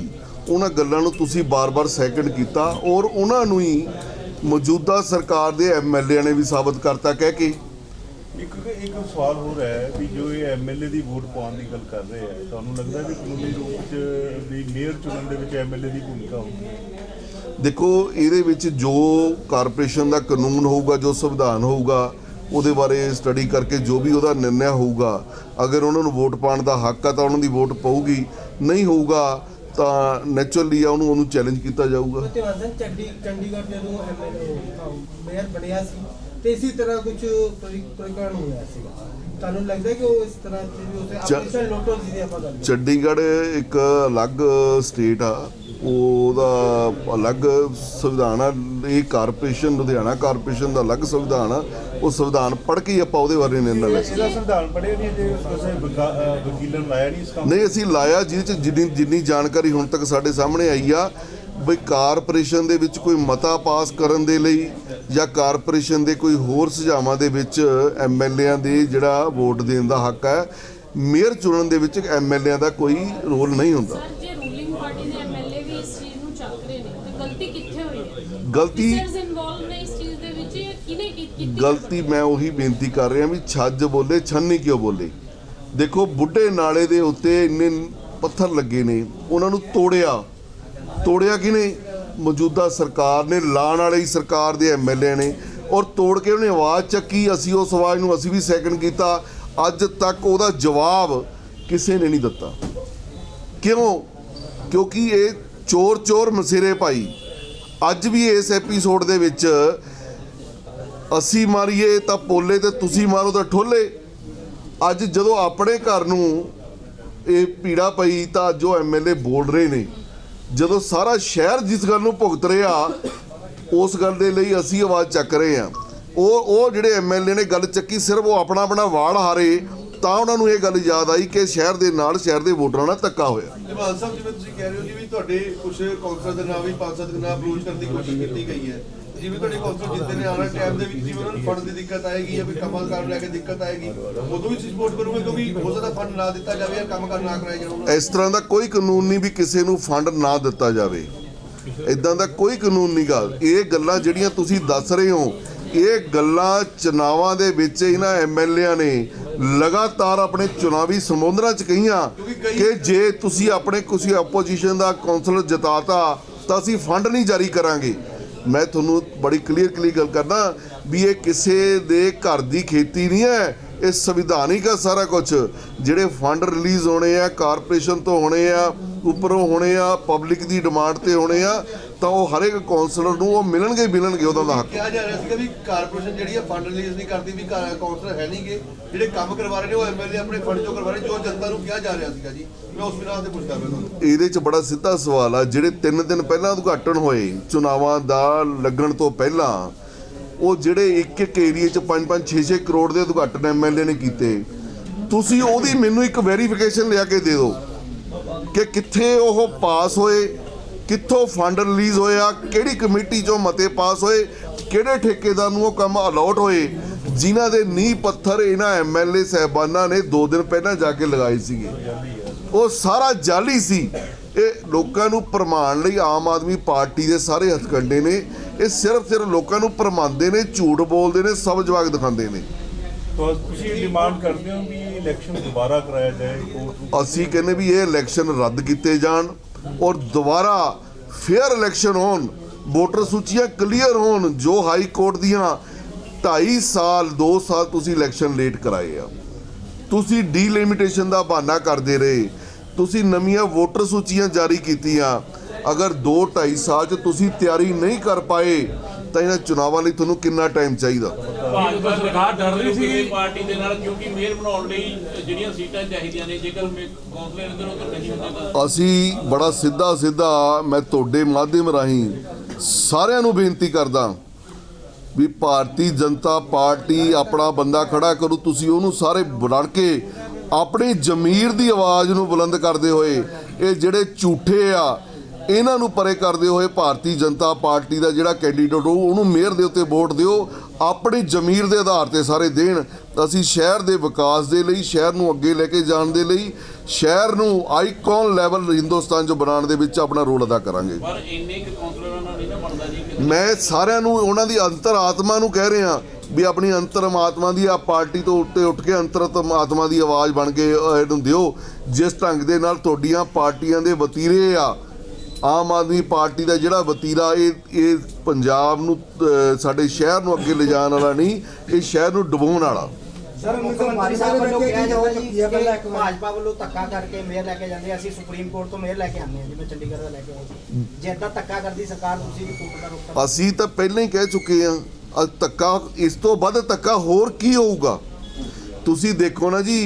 ਉਹਨਾਂ ਗੱਲਾਂ ਨੂੰ ਤੁਸੀਂ ਬਾਰ-ਬਾਰ ਸੈਕਿੰਡ ਕੀਤਾ ਔਰ ਉਹਨਾਂ ਨੂੰ ਹੀ ਮੌਜੂਦਾ ਸਰਕਾਰ ਦੇ ਐਮਐਲਏ ਨੇ ਵੀ ਸਾਬਤ ਕਰਤਾ ਕਹਿ ਕੇ ਇੱਕ ਇੱਕ ਸਵਾਲ ਹੋਰ ਹੈ ਵੀ ਜੋ ਇਹ ਐਮਐਲਏ ਦੀ ਵੋਟ ਪਾਉਣ ਦੀ ਗੱਲ ਕਰ ਰਹੇ ਹੈ ਤੁਹਾਨੂੰ ਲੱਗਦਾ ਵੀ ਕਾਨੂੰਨੀ ਰੂਪ 'ਚ ਵੀ ਮੇਅਰ ਚੁਣਨ ਦੇ ਵਿੱਚ ਐਮਐਲਏ ਦੀ ਭੂਮਿਕਾ ਹੋਊਗੀ? ਦੇਖੋ ਇਹਦੇ ਵਿੱਚ ਜੋ ਕਾਰਪੋਰੇਸ਼ਨ ਦਾ ਕਾਨੂੰਨ ਹੋਊਗਾ ਜੋ ਸੰਵਿਧਾਨ ਹੋਊਗਾ ਉਹਦੇ ਬਾਰੇ ਸਟੱਡੀ ਕਰਕੇ ਜੋ ਵੀ ਉਹਦਾ ਨਿਰਣੈ ਹੋਊਗਾ ਅਗਰ ਉਹਨਾਂ ਨੂੰ ਵੋਟ ਪਾਉਣ ਦਾ ਹੱਕ ਆ ਤਾਂ ਉਹਨਾਂ ਦੀ ਵੋਟ ਪਊਗੀ ਨਹੀਂ ਹੋਊਗਾ ਤਾਂ ਨੈਚੁਰਲੀ ਆ ਉਹਨੂੰ ਉਹਨੂੰ ਚੈਲੰਜ ਕੀਤਾ ਜਾਊਗਾ। ਸਿੰਘ ਚੰਡੀ ਚੰਡੀਗੜ੍ਹ ਜਦੋਂ ਐਮਐਲਏ ਮੇਅਰ ਬਣਿਆ ਸੀ ਤੇ ਇਸੇ ਤਰ੍ਹਾਂ ਕੁਝ ਪ੍ਰਕਰਣ ਹੋਇਆ ਸੀ ਤੁਹਾਨੂੰ ਲੱਗਦਾ ਕਿ ਉਹ ਇਸ ਤਰ੍ਹਾਂ ਦੀ ਵੀ ਉਸੇ ਆਪਰੇਸ਼ਨ ਲੋਟੋ ਜਿਹਦੀ ਆਪਾਂ ਗੱਲ ਚੰਡੀਗੜ੍ਹ ਇੱਕ ਅਲੱਗ ਸਟੇਟ ਆ। ਉਹਦਾ ਅਲੱਗ ਸੰਵਿਧਾਨ ਆ। ਇਹ ਕਾਰਪੋਰੇਸ਼ਨ ਲੁਧਿਆਣਾ ਕਾਰਪੋਰੇਸ਼ਨ ਦਾ ਅਲੱਗ ਸੰਵਿਧਾਨ ਆ। ਉਹ ਸੰਵਿਧਾਨ ਪੜ੍ਹ ਕੇ ਆਪਾਂ ਉਹਦੇ ਬਾਰੇ ਨਿਰਣਾ ਲੈ ਸਕਦੇ ਇਹਦਾ ਸੰਵਿਧਾਨ ਪੜ੍ਹਿਆ ਨਹੀਂ ਜੇ ਕਿਸੇ ਵਕੀਲਾਂ ਨੂੰ ਲਾਇਆ ਨਹੀਂ ਇਸ ਕੰਮ ਨਹੀਂ ਅਸੀਂ ਲਾਇਆ ਜਿਹਦੇ ਚ ਜਿੰਨੀ ਜਿੰਨੀ ਜਾਣਕਾਰੀ ਹੁਣ ਤੱਕ ਸਾਡੇ ਸਾਹਮਣੇ ਆਈ ਆ। ਵੀ ਕਾਰਪੋਰੇਸ਼ਨ ਦੇ ਵਿੱਚ ਕੋਈ ਮਤਾ ਪਾਸ ਕਰਨ ਦੇ ਲਈ ਜਾਂ ਕਾਰਪੋਰੇਸ਼ਨ ਦੇ ਕੋਈ ਹੋਰ ਸੁਝਾਵਾਂ ਦੇ ਵਿੱਚ ਐਮਐਲਏਆਂ ਦੇ ਜਿਹੜਾ ਵੋਟ ਦੇਣ ਦਾ ਹੱਕ ਹੈ ਮੇਅਰ ਚੁਣਨ ਦੇ ਵਿੱਚ ਐਮਐਲਏਆਂ ਦਾ ਕੋਈ ਰੋਲ ਨਹੀਂ ਹੁੰਦਾ। ਸਰ ਜੇ ਰੂਲਿੰਗ ਪਾਰਟੀ ਦੇ ਐਮਐਲਏ ਵੀ ਇਸ ਚੀਜ਼ ਨੂੰ ਚੱਕ ਰਹੇ ਨੇ ਤੇ ਗਲਤੀ ਕਿੱਥੇ ਹੋਈ ਹੈ? ਗਲਤੀ ਅਫਸਰਸ ਇਨਵੋਲਵ ਨੇ ਇਸ ਚੀਜ਼ ਦੇ ਵਿੱਚ ਜਾਂ ਕਿਹਨੇ ਕੀ- ਕੀਤੀ ਗਲਤੀ ਮੈਂ ਉਹੀ ਬੇਨਤੀ ਕਰ ਰਿਹਾ ਵੀ ਛੱਜ ਬੋਲੇ ਛੰਨੀ ਕਿਉਂ ਬੋਲੇ? ਦੇਖੋ ਬੁੱਢੇ ਨਾਲੇ ਦੇ ਉੱਤੇ ਇੰਨੇ ਪੱਥਰ ਲੱਗੇ ਨੇ ਉਹਨਾਂ ਨੂੰ ਤੋੜਿਆ। ਤੋੜਿਆ ਕਿਨੇ ਮੌਜੂਦਾ ਸਰਕਾਰ ਨੇ ਲਾਣ ਵਾਲੀ ਸਰਕਾਰ ਦੇ ਐਮਐਲਏ ਨੇ ਔਰ ਤੋੜ ਕੇ ਉਹਨੇ ਆਵਾਜ਼ ਚੱਕੀ। ਅਸੀਂ ਉਸ ਆਵਾਜ਼ ਨੂੰ ਅਸੀਂ ਵੀ ਸੈਕਿੰਡ ਕੀਤਾ। ਅੱਜ ਤੱਕ ਉਹਦਾ ਜਵਾਬ ਕਿਸੇ ਨੇ ਨਹੀਂ ਦਿੱਤਾ। ਕਿਉਂ? ਕਿਉਂਕਿ ਇਹ ਚੋਰ ਚੋਰ ਮਸੇਰੇ ਭਾਈ। ਅੱਜ ਵੀ ਇਸ ਐਪੀਸੋਡ ਦੇ ਵਿੱਚ ਅਸੀਂ ਮਾਰੀਏ ਤਾਂ ਪੋਲੇ ਤੇ ਤੁਸੀਂ ਮਾਰੋ ਤਾਂ ਠੋਲੇ। ਅੱਜ ਜਦੋਂ ਆਪਣੇ ਘਰ ਨੂੰ ਇਹ ਪੀੜਾ ਪਈ ਤਾਂ ਜੋ ਐਮਐਲਏ ਬੋਲ ਰਹੇ ਨੇ। ਜਦੋਂ ਸਾਰਾ ਸ਼ਹਿਰ ਜਿਸ ਗੱਲ ਨੂੰ ਭੁਗਤ ਰਿਹਾ, ਉਸ ਗੱਲ ਦੇ ਲਈ ਅਸੀਂ ਆਵਾਜ਼ ਚੱਕ ਰਹੇ ਹਾਂ। ਉਹ ਉਹ ਜਿਹੜੇ ਐਮਐਲਏ ਨੇ ਗੱਲ ਚੱਕੀ, ਸਿਰਫ ਉਹ ਆਪਣਾ ਆਪਣਾ ਵਾੜ ਹਾਰੇ, ਤਾਂ ਉਹਨਾਂ ਨੂੰ ਇਹ ਗੱਲ ਯਾਦ ਆਈ ਕਿ ਸ਼ਹਿਰ ਦੇ ਨਾਲ ਸ਼ਹਿਰ ਦੇ ਵੋਟਰਾਂ ਨਾਲ ਧੱਕਾ ਹੋਇਆ। ਜਮਾਲ ਸਾਹਿਬ, ਜਿਵੇਂ ਤੁਸੀਂ ਕਹਿ ਰਹੇ ਹੋ ਜੀ ਵੀ ਤੁਹਾਡੇ ਕੁਝ ਕੌਂਸਲਰ ਦੇ ਨਾਲ ਵੀ ਪੰਜ ਸੱਤ ਨਾਲ ਅਪਰੋਚ ਕਰਨ ਦੀ ਕੋਸ਼ਿਸ਼ ਕੀਤੀ ਗਈ ਹੈ। ਜਿਵੇਂ ਤੁਹਾਡੇ ਕੌਂਸਲਰ ਜਿੱਤੇ ਨੇ ਆਉਣ ਵਾਲੇ ਟਾਈਮ ਦੇ ਵਿੱਚ ਜਿਵੇਂ ਉਹਨਾਂ ਨੂੰ ਫੰਡ ਦੀ ਦਿੱਕਤ ਆਏਗੀ ਜਾਂ ਕੋਈ ਕੰਮਾਂ ਕਾਰ ਨੂੰ ਲੈ ਕੇ ਦਿੱਕਤ ਆਏਗੀ ਉਦੋਂ ਵੀ ਸਪੋਰਟ ਕਰੋਗੇ ਕਿਉਂਕਿ ਹੋ ਸਕਦਾ ਫੰਡ ਨਾ ਦਿੱਤਾ ਜਾਵੇ ਜਾਂ ਕੰਮ ਕਾਰ ਨਾ ਕਰਾਇਆ ਜਾਵੇ ਇਸ ਤਰ੍ਹਾਂ ਦਾ ਕੋਈ ਕਾਨੂੰਨ ਨਹੀਂ ਵੀ ਕਿਸੇ ਨੂੰ ਫੰਡ ਨਾ ਦਿੱਤਾ ਜਾਵੇ। ਇਦਾਂ ਦਾ ਕੋਈ ਕਾਨੂੰਨ ਨਹੀਂ ਗਾ। ਇਹ ਗੱਲਾਂ ਜਿਹੜੀਆਂ ਤੁਸੀਂ ਦੱਸ ਰਹੇ ਹੋ ਇਹ ਗੱਲਾਂ ਚੁਣਾਵਾਂ ਦੇ ਵਿੱਚ ਇਹਨਾਂ ਐਮਐਲਏਆਂ ਨੇ ਲਗਾਤਾਰ ਆਪਣੇ ਚੁਣਾਵੀ ਸੰਬੋਧਨਾਂ 'ਚ ਕਹੀਆਂ ਕਿ ਜੇ ਤੁਸੀਂ ਆਪਣੇ ਕਿਸੇ ਆਪੋਜੀਸ਼ਨ ਦਾ ਕੌਂਸਲਰ ਜਿਤਾਤਾ ਤਾਂ ਅਸੀਂ ਫੰਡ ਨਹੀਂ ਜਾਰੀ ਕਰਾਂਗੇ। ਮੈਂ ਤੁਹਾਨੂੰ ਬੜੀ ਕਲੀਅਰ ਕਲੀਅਰ ਗੱਲ ਕਰਦਾ ਵੀ ਇਹ ਕਿਸੇ ਦੇ ਘਰ ਦੀ ਖੇਤੀ ਨਹੀਂ ਹੈ, ਇਹ ਸੰਵਿਧਾਨਿਕ ਆ ਸਾਰਾ ਕੁਝ ਜਿਹੜੇ ਫੰਡ ਰਿਲੀਜ਼ ਹੋਣੇ ਆ ਕਾਰਪੋਰੇਸ਼ਨ ਤੋਂ ਹੋਣੇ ਆ, ਉੱਪਰੋਂ ਹੋਣੇ ਆ ਪਬਲਿਕ ਦੀ ਡਿਮਾਂਡ ਤੇ ਹੋਣੇ ਆ ਤਾਂ ਉਹ ਹਰ ਇੱਕ ਕੌਂਸਲਰ ਨੂੰ ਉਹ ਮਿਲਣਗੇ ਹੀ ਮਿਲਣਗੇ ਉਹਦਾ ਦਾ ਹੱਕ। ਕਿਹਾ ਜਾ ਰਿਹਾ ਸੀਗਾ ਵੀ ਕਾਰਪੋਰੇਸ਼ਨ ਜਿਹੜੀ ਹੈ ਫੰਡ ਰਿਲੀਜ਼ ਨਹੀਂ ਕਰਦੀ ਵੀ ਕਾ- ਕੌਂਸਲਰ ਹੈ ਨਹੀਂਗੇ। ਜਿਹੜੇ ਕੰਮ ਕਰਵਾ ਰਹੇ ਨੇ ਉਹ ਐਮਐਲਏ ਆਪਣੇ ਫੰਡ ਚੋਂ ਕਰਵਾ ਰਹੇ ਜੋ ਜਨਤਾ ਨੂੰ ਕਿਹਾ ਜਾ ਰਿਹਾ ਸੀਗਾ ਜੀ। ਮੈਂ ਉਸ ਬਿਨਾਂ ਤੇ ਪੁੱਛਦਾ ਪਿਆ ਤੁਹਾਨੂੰ। ਇਹਦੇ 'ਚ ਬੜਾ ਸਿੱਧਾ ਸਵਾਲ ਆ ਜਿਹੜੇ 3 ਦਿਨ ਪਹਿਲਾਂ ਉਦਘਾਟਨ ਹੋਏ ਚੁਣਾਵਾਂ ਦਾ ਲੱਗਣ ਤੋਂ ਪਹਿਲਾਂ ਉਹ ਜਿਹੜੇ ਇੱਕ ਇੱਕ ਏਰੀਏ 'ਚ 5-5 6-6 ਕਰੋੜ ਦੇ ਉਦਘਾਟਨ ਐਮਐਲਏ ਨੇ ਕੀਤੇ। ਤੁਸੀਂ ਉਹਦੀ ਮੈਨੂੰ ਇੱਕ ਵੈਰੀਫਿਕੇਸ਼ਨ ਲਿਆ ਕੇ ਦੇ ਦਿਓ ਕਿ ਕਿੱਥੇ ਉਹ ਪਾਸ ਹੋਏ ਕਿੱਥੋਂ ਫੰਡ ਰਿਲੀਜ਼ ਹੋਇਆ ਕਿਹੜੀ ਕਮੇਟੀ 'ਚੋਂ ਮਤੇ ਪਾਸ ਹੋਏ ਕਿਹੜੇ ਠੇਕੇਦਾਰ ਨੂੰ ਉਹ ਕੰਮ ਅਲਾਟ ਹੋਏ। ਜਿਨ੍ਹਾਂ ਦੇ ਨੀਂਹ ਪੱਥਰ ਇਹਨਾਂ ਐਮਐਲਏ ਸਹਿਬਾਨਾਂ ਨੇ 2 ਦਿਨ ਪਹਿਲਾਂ ਜਾ ਕੇ ਲਗਾਏ ਸੀਗੇ। ਉਹ ਸਾਰਾ ਜਾਲੀ ਸੀ। ਇਹ ਲੋਕਾਂ ਨੂੰ ਭਰਮਾਉਣ ਲਈ ਆਮ ਆਦਮੀ ਪਾਰਟੀ ਦੇ ਸਾਰੇ ਹੱਥਕੰਡੇ ਨੇ। ਇਹ ਸਿਰਫ ਸਿਰਫ ਲੋਕਾਂ ਨੂੰ ਭਰਮਾਉਂਦੇ ਨੇ ਝੂਠ ਬੋਲਦੇ ਨੇ ਸਭ ਜਵਾਗ ਦਿਖਾਉਂਦੇ ਨੇ। ਤੁਸੀਂ ਡਿਮਾਂਡ ਕਰਦੇ ਹੋ ਵੀ ਇਲੈਕਸ਼ਨ ਦੁਬਾਰਾ ਕਰਾਇਆ ਜਾਏ ਅਸੀਂ ਕਹਿੰਦੇ ਵੀ ਇਹ ਇਲੈਕਸ਼ਨ ਰੱਦ ਕੀਤੇ ਜਾਣ। ਔਰ ਦੁਬਾਰਾ ਫੇਅਰ ਇਲੈਕਸ਼ਨ ਹੋਣ, ਵੋਟਰ ਸੂਚੀਆਂ ਕਲੀਅਰ ਹੋਣ, ਜੋ ਹਾਈ ਕੋਰਟ ਦੀਆਂ 2.5 ਸਾਲ 2 ਸਾਲ ਤੁਸੀਂ ਇਲੈਕਸ਼ਨ ਲੇਟ ਕਰਾਏ ਆ। ਤੁਸੀਂ ਡੀਲਿਮਿਟੇਸ਼ਨ ਦਾ ਬਹਾਨਾ ਕਰਦੇ ਰਹੇ, ਤੁਸੀਂ ਨਵੀਆਂ ਵੋਟਰ ਸੂਚੀਆਂ ਜਾਰੀ ਕੀਤੀਆਂ। ਅਗਰ 2 2.5 ਸਾਲ ਚ ਤੁਸੀਂ ਤਿਆਰੀ ਨਹੀਂ ਕਰ ਪਾਏ ਤਾਂ ਇਹਨਾਂ ਚੁਣਾਵਾਂ ਲਈ ਤੁਹਾਨੂੰ ਕਿੰਨਾ ਟਾਈਮ ਚਾਹੀਦਾ? ਭਾਜਪਾ ਸਰਕਾਰ ਡਰ ਰਹੀ ਸੀ। ਪਾਰਟੀ ਦੇ ਨਾਲ ਕਿਉਂਕਿ ਮੇਅਰ ਬਣਾਉਣ ਲਈ ਜਿਹੜੀਆਂ ਸੀਟਾਂ ਚਾਹੀਦੀਆਂ ਨੇ ਜੇਕਰ ਕੌਂਸਲਰ ਇੱਧਰ ਉੱਧਰ ਨਹੀਂ ਹੁੰਦੇ ਅਸੀਂ ਬੜਾ ਸਿੱਧਾ ਸਿੱਧਾ ਮੈਂ ਤੁਹਾਡੇ ਮਾਧਿਅਮ ਰਾਹੀਂ ਸਾਰਿਆਂ ਨੂੰ ਬੇਨਤੀ ਕਰਦਾ ਵੀ ਭਾਰਤੀ ਜਨਤਾ ਪਾਰਟੀ ਆਪਣਾ ਬੰਦਾ ਖੜਾ ਕਰੂ। ਤੁਸੀਂ ਉਹਨੂੰ ਸਾਰੇ ਰਲ ਕੇ ਆਪਣੀ ਜ਼ਮੀਰ ਦੀ ਆਵਾਜ਼ ਨੂੰ ਬੁਲੰਦ ਕਰਦੇ ਹੋਏ ਇਹ ਜਿਹੜੇ ਝੂਠੇ ਆ ਇਹਨਾਂ ਨੂੰ ਪਰੇ ਕਰਦੇ ਹੋਏ ਭਾਰਤੀ ਜਨਤਾ ਪਾਰਟੀ ਦਾ ਜਿਹੜਾ ਕੈਂਡੀਡੇਟ ਹੋਊ ਉਹਨੂੰ ਮੇਅਰ ਦੇ ਉੱਤੇ ਵੋਟ ਦਿਓ ਆਪਣੀ ਜ਼ਮੀਰ ਦੇ ਆਧਾਰ ਤੇ ਸਾਰੇ ਦੇਣ। ਅਸੀਂ ਸ਼ਹਿਰ ਦੇ ਵਿਕਾਸ ਦੇ ਲਈ ਸ਼ਹਿਰ ਨੂੰ ਅੱਗੇ ਲੈ ਕੇ ਜਾਣ ਦੇ ਲਈ ਸ਼ਹਿਰ ਨੂੰ ਆਈਕਨ ਲੈਵਲ ਹਿੰਦੁਸਤਾਨ 'ਚ ਬਣਾਉਣ ਦੇ ਵਿੱਚ ਆਪਣਾ ਰੋਲ ਅਦਾ ਕਰਾਂਗੇ। ਪਰ ਇੰਨੇ ਕੁ ਕੌਂਸਲਰਾਂ ਨਾਲ ਨਹੀਂ ਨਾ ਬਣਦਾ ਜੀ ਮੈਂ ਸਾਰਿਆਂ ਨੂੰ ਉਹਨਾਂ ਦੀ ਅੰਤਰ ਆਤਮਾ ਨੂੰ ਕਹਿ ਰਿਹਾ ਵੀ ਆਪਣੀ ਅੰਤਰਮ ਆਤਮਾ ਦੀ ਆ ਪਾਰਟੀ ਤੋਂ ਉੱਤੇ ਉੱਠ ਕੇ ਅੰਤਰਤਮ ਆਤਮਾ ਦੀ ਆਵਾਜ਼ ਬਣ ਕੇ ਇਹਨੂੰ ਦਿਓ। ਜਿਸ ਢੰਗ ਦੇ ਨਾਲ ਤੁਹਾਡੀਆਂ ਪਾਰਟੀਆਂ ਦੇ ਵਤੀਰੇ ਆ ਆਮ ਆਦਮੀ ਪਾਰਟੀ ਦਾ ਜਿਹੜਾ ਵਤੀਰਾ ਇਹ ਇਹ ਪੰਜਾਬ ਨੂੰ ਸਾਡੇ ਸ਼ਹਿਰ ਨੂੰ ਅੱਗੇ ਲਿਜਾਣ ਵਾਲਾ ਨਹੀਂ ਇਹ ਸ਼ਹਿਰ ਨੂੰ ਡੁਬੋਣ ਵਾਲਾ। ਸਰ ਮੁੱਖ ਮੰਤਰੀ ਸਾਹਿਬ ਵੱਲੋਂ ਕਿਹਾ ਜਾਂਦਾ ਜੀ ਕਿ ਭਾਜਪਾ ਵੱਲੋਂ ਧੱਕਾ ਕਰਕੇ ਮੇਅਰ ਲੈ ਕੇ ਜਾਂਦੇ ਅਸੀਂ ਸੁਪਰੀਮ ਕੋਰਟ ਤੋਂ ਮੇਅਰ ਲੈ ਕੇ ਆਉਂਦੇ ਹਾਂ ਜਿਵੇਂ ਚੰਡੀਗੜ੍ਹ ਦਾ ਲੈ ਕੇ ਆਏ ਜੇ। ਏਦਾਂ ਧੱਕਾ ਕਰਦੀ ਸਰਕਾਰ ਤੁਸੀਂ ਵੀ ਕੋਰਟ ਦਾ ਰੁਖ ਕਰੋ ਅਸੀਂ ਤਾਂ ਪਹਿਲਾਂ ਹੀ ਕਹਿ ਚੁੱਕੇ ਹਾਂ ਅ ਧੱਕਾ ਇਸ ਤੋਂ ਵੱਧ ਧੱਕਾ ਹੋਰ ਕੀ ਹੋਊਗਾ? ਤੁਸੀਂ ਦੇਖੋ ਨਾ ਜੀ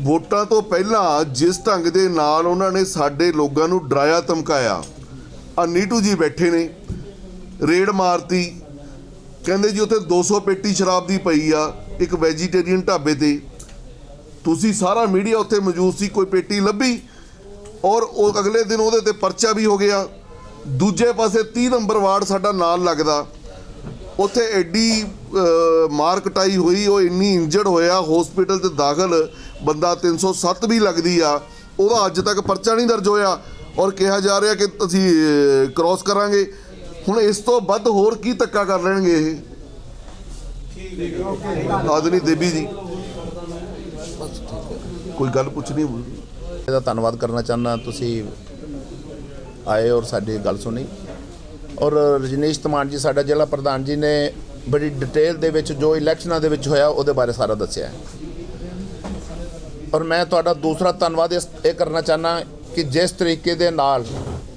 ਵੋਟਾਂ ਤੋਂ ਪਹਿਲਾਂ ਜਿਸ ਢੰਗ ਦੇ ਨਾਲ ਉਹਨਾਂ ਨੇ ਸਾਡੇ ਲੋਕਾਂ ਨੂੰ ਡਰਾਇਆ ਧਮਕਾਇਆ ਆ ਨੀਟੂ ਜੀ ਬੈਠੇ ਨੇ ਰੇਡ ਮਾਰਤੀ ਕਹਿੰਦੇ ਜੀ ਉੱਥੇ 200 ਪੇਟੀ ਸ਼ਰਾਬ ਦੀ ਪਈ ਆ ਇੱਕ ਵੈਜੀਟੇਰੀਅਨ ਢਾਬੇ ਤੇ। ਤੁਸੀਂ ਸਾਰਾ ਮੀਡੀਆ ਉੱਥੇ ਮੌਜੂਦ ਸੀ ਕੋਈ ਪੇਟੀ ਲੱਭੀ? ਔਰ ਉਹ ਅਗਲੇ ਦਿਨ ਉਹਦੇ ਤੇ ਪਰਚਾ ਵੀ ਹੋ ਗਿਆ। ਦੂਜੇ ਪਾਸੇ 30 ਨੰਬਰ ਵਾਰਡ ਸਾਡਾ ਨਾਲ ਲੱਗਦਾ। ਉੱਥੇ ਐਡੀ ਅਹ, ਮਾਰ ਕਟਾਈ ਹੋਈ ਉਹ ਇੰਨੀ ਇੰਜਰਡ ਹੋਇਆ ਹਸਪੀਟਲ ਤੇ ਦਾਖਲ। ਬੰਦਾ 307 ਵੀ ਲੱਗਦੀ ਆ, ਉਹਦਾ ਅੱਜ ਤੱਕ ਪਰਚਾ ਨਹੀਂ ਦਰਜ ਹੋਇਆ ਔਰ ਕਿਹਾ ਜਾ ਰਿਹਾ ਕਿ ਅਸੀਂ ਕ੍ਰਾਸ ਕਰਾਂਗੇ। ਹੁਣ ਇਸ ਤੋਂ ਵੱਧ ਹੋਰ ਕੀ ਧੱਕਾ ਕਰ ਲੈਣਗੇ ਇਹ? ਆਦਨੀ ਦੇਵੀ ਜੀ। ਕੋਈ ਗੱਲ ਪੁੱਛਣੀ ਹੋਵੇ ਇਹਦਾ ਧੰਨਵਾਦ ਕਰਨਾ ਚਾਹੁੰਦਾ, ਤੁਸੀਂ ਆਏ ਔਰ ਸਾਡੀ ਗੱਲ ਸੁਣੀ। ਔਰ ਰਜਨੀਸ਼ ਤਮਾਨ ਜੀ, ਸਾਡਾ ਜ਼ਿਲ੍ਹਾ ਪ੍ਰਧਾਨ ਜੀ ਨੇ ਬੜੀ ਡਿਟੇਲ ਦੇ ਵਿੱਚ ਜੋ ਇਲੈਕਸ਼ਨਾਂ ਦੇ ਵਿੱਚ ਹੋਇਆ, ਉਹਦੇ ਬਾਰੇ ਸਾਰਾ ਦੱਸਿਆ ਹੈ। ਔਰ ਮੈਂ ਤੁਹਾਡਾ ਦੂਸਰਾ ਧੰਨਵਾਦ ਇਸ ਇਹ ਕਰਨਾ ਚਾਹੁੰਦਾ ਕਿ ਜਿਸ ਤਰੀਕੇ ਦੇ ਨਾਲ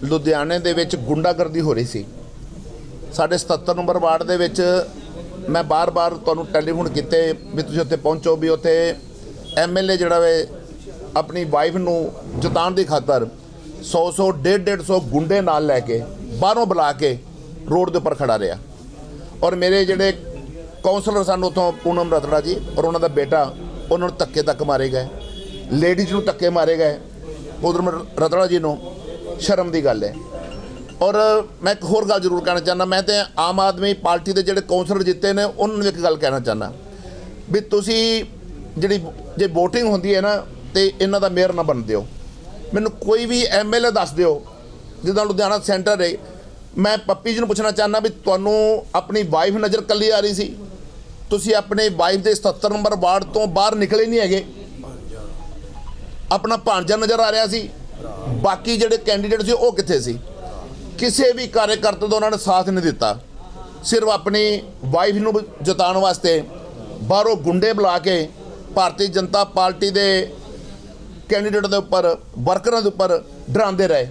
ਲੁਧਿਆਣੇ ਦੇ ਵਿੱਚ ਗੁੰਡਾਗਰਦੀ ਹੋ ਰਹੀ ਸੀ। ਸਾਡੇ 77 ਨੰਬਰ ਵਾਰਡ ਦੇ ਵਿੱਚ ਮੈਂ ਬਾਰ-ਬਾਰ ਤੁਹਾਨੂੰ ਟੈਲੀਫੋਨ ਕੀਤੇ ਵੀ ਤੁਸੀਂ ਉੱਥੇ ਪਹੁੰਚੋ ਵੀ ਉੱਥੇ ਐਮਐਲਏ ਜਿਹੜਾ ਵੇ ਆਪਣੀ ਵਾਈਫ ਨੂੰ ਜਿਤਾਉਣ ਦੀ ਖਾਤਰ 100 100 150 150 ਗੁੰਡੇ ਨਾਲ ਲੈ ਕੇ ਬਾਹਰੋਂ ਬੁਲਾ ਕੇ ਰੋਡ ਦੇ ਉੱਪਰ ਖੜਾ ਰਿਹਾ। ਔਰ ਮੇਰੇ ਜਿਹੜੇ ਕਾਉਂਸਲਰ ਸਨ ਉੱਥੋਂ ਪੂਨਮ ਰਤੜਾ ਜੀ ਔਰ ਉਹਨਾਂ ਦਾ ਬੇਟਾ ਉਹਨਾਂ ਨੂੰ ਧੱਕੇ ਤੱਕ ਮਾਰੇ ਗਏ। ਲੇਡੀਜ਼ ਨੂੰ ਧੱਕੇ ਮਾਰੇ ਗਏ। ਉਧਰ ਰਤੜਾ ਜੀ ਨੂੰ ਸ਼ਰਮ ਦੀ ਗੱਲ ਹੈ। ਔਰ ਮੈਂ ਇੱਕ ਹੋਰ ਗੱਲ ਜ਼ਰੂਰ ਕਹਿਣਾ ਚਾਹੁੰਦਾ, ਮੈਂ ਤੇ ਆਮ ਆਦਮੀ ਪਾਰਟੀ ਦੇ ਜਿਹੜੇ ਕੌਂਸਲਰ ਜਿੱਤੇ ਨੇ, ਉਹਨਾਂ ਨੂੰ ਇੱਕ ਗੱਲ ਕਹਿਣਾ ਚਾਹੁੰਦਾ। ਵੀ ਤੁਸੀਂ ਜਿਹੜੀ ਜੇ VOTING ਹੁੰਦੀ ਹੈ ਨਾ, ਤੇ ਇਹਨਾਂ ਦਾ ਮੇਅਰ ਨਾ ਬਣ ਦਿਓ। ਮੈਨੂੰ ਕੋਈ ਵੀ ਐਮਐਲਏ ਦੱਸ ਦਿਓ, ਜਿੱਦਾਂ ਲੁਧਿਆਣਾ ਸੈਂਟਰ ਹੈ। ਮੈਂ ਪੱਪੀ ਜੀ ਨੂੰ ਪੁੱਛਣਾ ਚਾਹੁੰਦਾ ਵੀ ਤੁਹਾਨੂੰ ਆਪਣੀ ਵਾਈਫ ਨਜ਼ਰ ਕੱਲੀ ਆ ਰਹੀ ਸੀ। ਤੁਸੀਂ ਆਪਣੇ ਵਾਈਫ ਦੇ 77 ਨੰਬਰ ਵਾਰਡ ਤੋਂ ਬਾਹਰ ਨਿਕਲੇ ਨਹੀਂ ਹੈਗੇ। ਆਪਣਾ ਭਾਂਜਾ ਨਜ਼ਰ ਆ ਰਿਹਾ ਸੀ। ਬਾਕੀ ਜਿਹੜੇ ਕੈਂਡੀਡੇਟ ਸੀ, ਉਹ ਕਿੱਥੇ ਸੀ? ਕਿਸੇ ਵੀ ਕਾਰਜਕਰਤਾ ਦਾ ਉਹਨਾਂ ਨੇ ਸਾਥ ਨਹੀਂ ਦਿੱਤਾ। ਸਿਰਫ ਆਪਣੀ ਵਾਈਫ ਨੂੰ ਜਤਾਉਣ ਵਾਸਤੇ ਬਾਹਰੋਂ ਗੁੰਡੇ ਬੁਲਾ ਕੇ ਭਾਰਤੀ ਜਨਤਾ ਪਾਰਟੀ ਦੇ ਕੈਂਡੀਡੇਟ ਦੇ ਉੱਪਰ ਵਰਕਰਾਂ ਦੇ ਉੱਪਰ ਡਰਾਉਂਦੇ ਰਹੇ,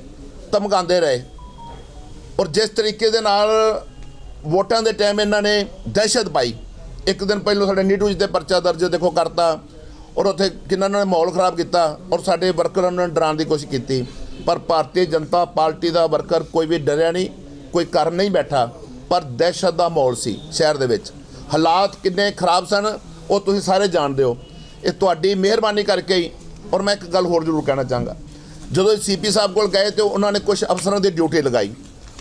ਧਮਕਾਉਂਦੇ ਰਹੇ। ਔਰ ਜਿਸ ਤਰੀਕੇ ਦੇ ਨਾਲ ਵੋਟਾਂ ਦੇ ਟਾਈਮ ਇਹਨਾਂ ਨੇ ਦਹਿਸ਼ਤ ਪਾਈ। ਇੱਕ ਦਿਨ ਪਹਿਲਾਂ ਸਾਡੇ ਨੀਟੂ ਤੇ ਪਰਚਾ ਦਰਜ ਦੇਖੋ ਕਰਤਾ। ਔਰ ਉੱਥੇ ਕਿੰਨਾਂ ਨੇ ਮਾਹੌਲ ਖਰਾਬ ਕੀਤਾ ਔਰ ਸਾਡੇ ਵਰਕਰਾਂ ਨੂੰ ਡਰਾਉਣ ਦੀ ਕੋਸ਼ਿਸ਼ ਕੀਤੀ। ਪਰ ਭਾਰਤੀ ਜਨਤਾ ਪਾਰਟੀ ਦਾ ਵਰਕਰ ਕੋਈ ਵੀ ਡਰਿਆ ਨਹੀਂ, ਕੋਈ ਕਰ ਨਹੀਂ ਬੈਠਾ। ਪਰ ਦਹਿਸ਼ਤ ਦਾ ਮਾਹੌਲ ਸੀ ਸ਼ਹਿਰ ਦੇ ਵਿੱਚ। ਹਾਲਾਤ ਕਿੰਨੇ ਖਰਾਬ ਸਨ, ਉਹ ਤੁਸੀਂ ਸਾਰੇ ਜਾਣਦੇ ਹੋ। ਇਹ ਤੁਹਾਡੀ ਮਿਹਰਬਾਨੀ ਕਰਕੇ ਹੀ ਔਰ ਮੈਂ ਇੱਕ ਗੱਲ ਹੋਰ ਜ਼ਰੂਰ ਕਹਿਣਾ ਚਾਹਾਂਗਾ। ਜਦੋਂ ਸੀਪੀ ਸਾਹਿਬ ਕੋਲ ਗਏ ਤੇ ਉਹਨਾਂ ਨੇ ਕੁਝ ਅਫਸਰਾਂ ਦੀ ਡਿਊਟੀ ਲਗਾਈ।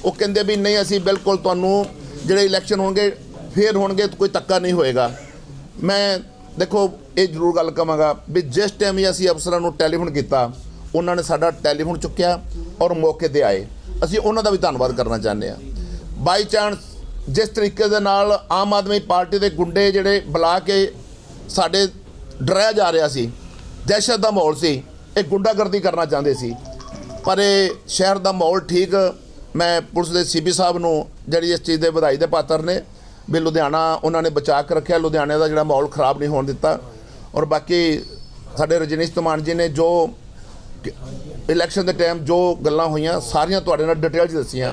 ਉਹ ਕਹਿੰਦੇ ਵੀ ਨਹੀਂ, ਅਸੀਂ ਬਿਲਕੁਲ ਤੁਹਾਨੂੰ ਜਿਹੜੇ ਇਲੈਕਸ਼ਨ ਹੋਣਗੇ, ਫੇਰ ਹੋਣਗੇ ਤਾਂ ਕੋਈ ਤੱਕਾ ਨਹੀਂ ਹੋਏਗਾ। ਮੈਂ ਦੇਖੋ, ਇਹ ਜ਼ਰੂਰ ਗੱਲ ਕਵਾਂਗਾ ਵੀ ਜਿਸ ਟਾਈਮ ਹੀ ਅਸੀਂ ਅਫਸਰਾਂ ਨੂੰ ਟੈਲੀਫੋਨ ਕੀਤਾ, ਉਹਨਾਂ ਨੇ ਸਾਡਾ ਟੈਲੀਫੋਨ ਚੁੱਕਿਆ ਔਰ ਮੌਕੇ ਤੇ ਆਏ। ਅਸੀਂ ਉਹਨਾਂ ਦਾ ਵੀ ਧੰਨਵਾਦ ਕਰਨਾ ਚਾਹੁੰਦੇ ਹਾਂ। ਬਾਈ ਚਾਂਸ ਜਿਸ ਤਰੀਕੇ ਦੇ ਨਾਲ ਆਮ ਆਦਮੀ ਪਾਰਟੀ ਦੇ ਗੁੰਡੇ ਜਿਹੜੇ ਬੁਲਾ ਕੇ ਸਾਡੇ ਡਰਾਇਆ ਜਾ ਰਿਹਾ ਸੀ, ਦਹਿਸ਼ਤ ਦਾ ਮਾਹੌਲ ਸੀ, ਇਹ ਗੁੰਡਾਗਰਦੀ ਕਰਨਾ ਚਾਹੁੰਦੇ ਸੀ। ਪਰ ਇਹ ਸ਼ਹਿਰ ਦਾ ਮਾਹੌਲ ਠੀਕ, ਮੈਂ ਪੁਲਿਸ ਦੇ ਸੀਪੀ ਸਾਹਿਬ ਨੂੰ ਜਿਹੜੀ ਇਸ ਚੀਜ਼ ਦੇ ਵਧਾਈ ਦੇ ਪਾਤਰ ਨੇ ਵੀ ਲੁਧਿਆਣਾ ਉਹਨਾਂ ਨੇ ਬਚਾ ਕੇ ਰੱਖਿਆ ਲੁਧਿਆਣੇ ਦਾ ਜਿਹੜਾ ਮਾਹੌਲ ਖਰਾਬ ਨਹੀਂ ਹੋਣ ਦਿੱਤਾ। ਔਰ ਬਾਕੀ ਸਾਡੇ ਰਜਨੀਸ਼ ਤਮਾਨ ਜੀ ਨੇ ਜੋ ਇਲੈਕਸ਼ਨ ਦੇ ਟਾਈਮ ਜੋ ਗੱਲਾਂ ਹੋਈਆਂ ਸਾਰੀਆਂ ਤੁਹਾਡੇ ਨਾਲ ਡਿਟੇਲ 'ਚ ਦੱਸੀਆਂ।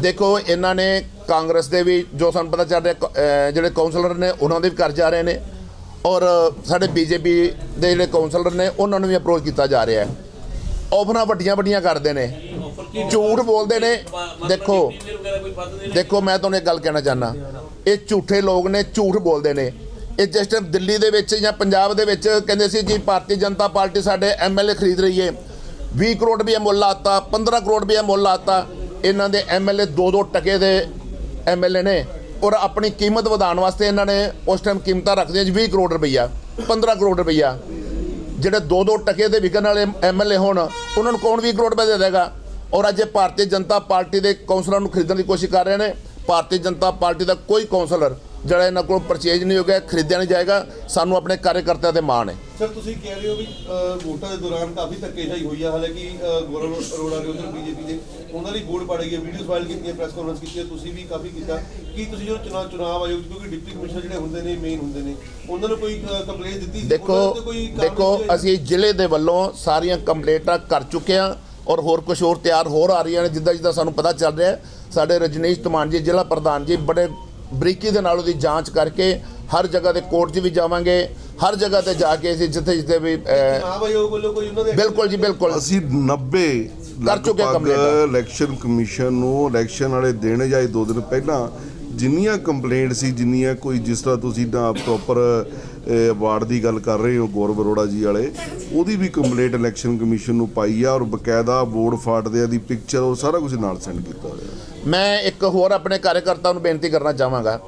ਦੇਖੋ ਇਹਨਾਂ ਨੇ ਕਾਂਗਰਸ ਦੇ ਵੀ ਜੋ ਸਾਨੂੰ ਪਤਾ ਚੱਲ ਰਿਹਾ ਜਿਹੜੇ ਕਾਉਂਸਲਰ ਨੇ ਉਹਨਾਂ ਦੇ ਵੀ ਕਰ ਜਾ ਰਹੇ ਨੇ। ਔਰ ਸਾਡੇ ਬੀਜੇਪੀ ਦੇ ਜਿਹੜੇ ਕਾਉਂਸਲਰ ਨੇ ਉਹਨਾਂ ਨੂੰ ਵੀ ਅਪਰੋਚ ਕੀਤਾ ਜਾ ਰਿਹਾ ਹੈ। ਆਫਰਾਂ ਵੱਡੀਆਂ ਵੱਡੀਆਂ ਕਰਦੇ ਨੇ। ਝੂਠ ਬੋਲਦੇ ਨੇ। ਦੇਖੋ। ਦੇਖੋ ਮੈਂ ਤੁਹਾਨੂੰ ਇੱਕ ਗੱਲ ਕਹਿਣਾ ਚਾਹਨਾ ਇਹ ਝੂਠੇ ਲੋਕ ਨੇ ਝੂਠ ਬੋਲਦੇ ਨੇ। ਇਹ ਜਿਸ ਟਾਈਮ ਦਿੱਲੀ ਦੇ ਵਿੱਚ ਜਾਂ ਪੰਜਾਬ ਦੇ ਵਿੱਚ ਕਹਿੰਦੇ ਸੀ ਜੀ ਭਾਰਤੀ ਜਨਤਾ ਪਾਰਟੀ ਸਾਡੇ ਐਮਐਲਏ ਖਰੀਦ ਰਹੀ ਹੈ 20 ਕਰੋੜ ਰੁਪਏ ਮੁੱਲ ਆਤਾ 15 ਕਰੋੜ ਰੁਪਏ ਮੁੱਲ ਆਤਾ ਇਹਨਾਂ ਦੇ ਐਮਐਲਏ 2-2 ਟਕੇ ਦੇ ਐਮਐਲਏ ਨੇ ਔਰ ਆਪਣੀ ਕੀਮਤ ਵਧਾਉਣ ਵਾਸਤੇ ਇਹਨਾਂ ਨੇ ਉਸ ਟਾਈਮ ਕੀਮਤਾਂ ਰੱਖਦੀਆਂ ਜੀ 20 ਕਰੋੜ ਰੁਪਈਆ 15 ਕਰੋੜ ਰੁਪਈਆ ਜਿਹੜੇ 2-2 ਟਕੇ ਦੇ ਵਿਕਣ ਵਾਲੇ ਐਮਐਲਏ ਹੋਣ ਉਹਨਾਂ ਨੂੰ ਕੌਣ 20 ਕਰੋੜ ਰੁਪਏ ਦੇ ਦੇਗਾ? ਔਰ ਅੱਜ ਇਹ ਭਾਰਤੀ ਜਨਤਾ ਪਾਰਟੀ ਦੇ ਕੌਂਸਲਰ ਨੂੰ ਖਰੀਦਣ ਦੀ ਕੋਸ਼ਿਸ਼ ਕਰ ਰਹੇ ਨੇ। ਭਾਰਤੀ ਜਨਤਾ ਪਾਰਟੀ ਦਾ ਕੋਈ ਕੌਂਸਲਰ ਜਿਹੜਾ ਇਹਨਾਂ ਕੋਲ ਪਰਚੇਜ ਨਹੀਂ ਹੋ ਗਿਆ ਖਰੀਦਿਆ ਨਹੀਂ ਜਾਏਗਾ। ਸਾਨੂੰ ਆਪਣੇ ਕਾਰਜਕਰਤਿਆਂ ਤੇ ਮਾਣ ਹੈ। ਸਰ ਤੁਸੀਂ ਕਹਿ ਰਹੇ ਹੋ ਵੀ ਵੋਟਾਂ ਦੇ ਦੌਰਾਨ ਕਾਫੀ ਧੱਕੇਸ਼ਾਹੀ ਹੋਈ ਆ। ਹਾਲਾਂਕਿ ਗੌਰਵ ਅਰੋੜਾ ਨੇ ਉਧਰ ਬੀਜੇਪੀ ਦੇ। ਉਹਨਾਂ ਦੀ ਵੋਟ ਪਾੜੀ ਗਈ ਵੀਡੀਓਜ਼ ਫਾਈਲ ਕੀਤੀਆਂ ਪ੍ਰੈਸ ਕਾਨਫਰੰਸ ਕੀਤੀ ਤੁਸੀਂ ਵੀ ਕਾਫੀ ਕੀਤਾ। ਕੀ ਤੁਸੀਂ ਜਦੋਂ ਚੁਣਾਵ ਚੁਣਾਵ ਆਯੋਗ ਕਿਉਂਕਿ ਡਿਪਟੀ ਕਮਿਸ਼ਨਰ ਜਿਹੜੇ ਹੁੰਦੇ ਨੇ ਮੇਨ ਹੁੰਦੇ ਨੇ। ਉਹਨਾਂ ਨੂੰ ਕੋਈ ਕੰਪਲੇਂਟ ਦਿੱਤੀ? ਦੇਖੋ ਦੇਖੋ? ਅਸੀਂ ਜ਼ਿਲ੍ਹੇ ਦੇ ਵੱਲੋਂ ਸਾਰੀਆਂ ਕੰਪਲੇਂਟਾਂ ਕਰ ਚੁੱਕੇ ਹਾਂ। ਔਰ ਹੋਰ ਕੁਝ ਹੋਰ ਤਿਆਰ ਹੋਰ ਆ ਰਹੀਆਂ ਨੇ ਜਿੱਦਾਂ ਜਿੱਦਾਂ ਸਾਨੂੰ ਪਤਾ ਚੱਲ ਰਿਹਾ ਹੈ। ਸਾਡੇ ਰਜਨੀਸ਼ ਧਮਾਨ ਜੀ ਜ਼ਿਲ੍ਹਾ ਪ੍ਰਧਾਨ ਜੀ ਬੜੇ ਬਰੀਕੀ ਦੇ ਨਾਲ ਉਹਦੀ ਜਾਂਚ ਕਰਕੇ ਹਰ ਜਗ੍ਹਾ ਤੇ ਕੋਰਟ 'ਚ ਵੀ ਜਾਵਾਂਗੇ ਹਰ ਜਗ੍ਹਾ ਤੇ ਜਾ ਕੇ ਅਸੀਂ ਜਿੱਥੇ ਜਿੱਥੇ ਵੀ ਬਿਲਕੁਲ ਜੀ ਬਿਲਕੁਲ ਅਸੀਂ 90 ਕਰ ਚੁੱਕੇ ਕੰਪਲੇਂਟਾਂ। ਇਲੈਕਸ਼ਨ ਕਮਿਸ਼ਨ ਨੂੰ ਇਲੈਕਸ਼ਨ ਵਾਲੇ ਦਿਨ ਜਾਂ ਦੋ ਦਿਨ ਪਹਿਲਾਂ ਜਿੰਨੀਆਂ ਕੰਪਲੇਂਟ ਸੀ, ਜਿੰਨੀਆਂ ਕੋਈ ਜਿਸ ਤਰ੍ਹਾਂ ਤੁਸੀਂ ਨਾ ਪ੍ਰੋਪਰ ਅਵਾਰਡ ਦੀ ਗੱਲ ਕਰ ਰਹੇ ਹੋ ਗੌਰਵ ਅਰੋੜਾ ਜੀ ਵਾਲੇ, ਉਹਦੀ ਵੀ ਕੰਪਲੇਂਟ ਇਲੈਕਸ਼ਨ ਕਮਿਸ਼ਨ ਨੂੰ ਪਾਈ ਆ ਔਰ ਬਕਾਇਦਾ ਬੋਰਡ ਫਾਟਦਿਆਂ ਦੀ ਪਿਕਚਰ ਉਹ ਸਾਰਾ ਕੁਝ ਨਾਲ ਸੈਂਡ ਕੀਤਾ ਹੋਇਆ। ਮੈਂ ਇੱਕ ਹੋਰ ਆਪਣੇ ਕਾਰਜਕਰਤਾ ਨੂੰ ਬੇਨਤੀ ਕਰਨਾ ਚਾਹਾਂਗਾ।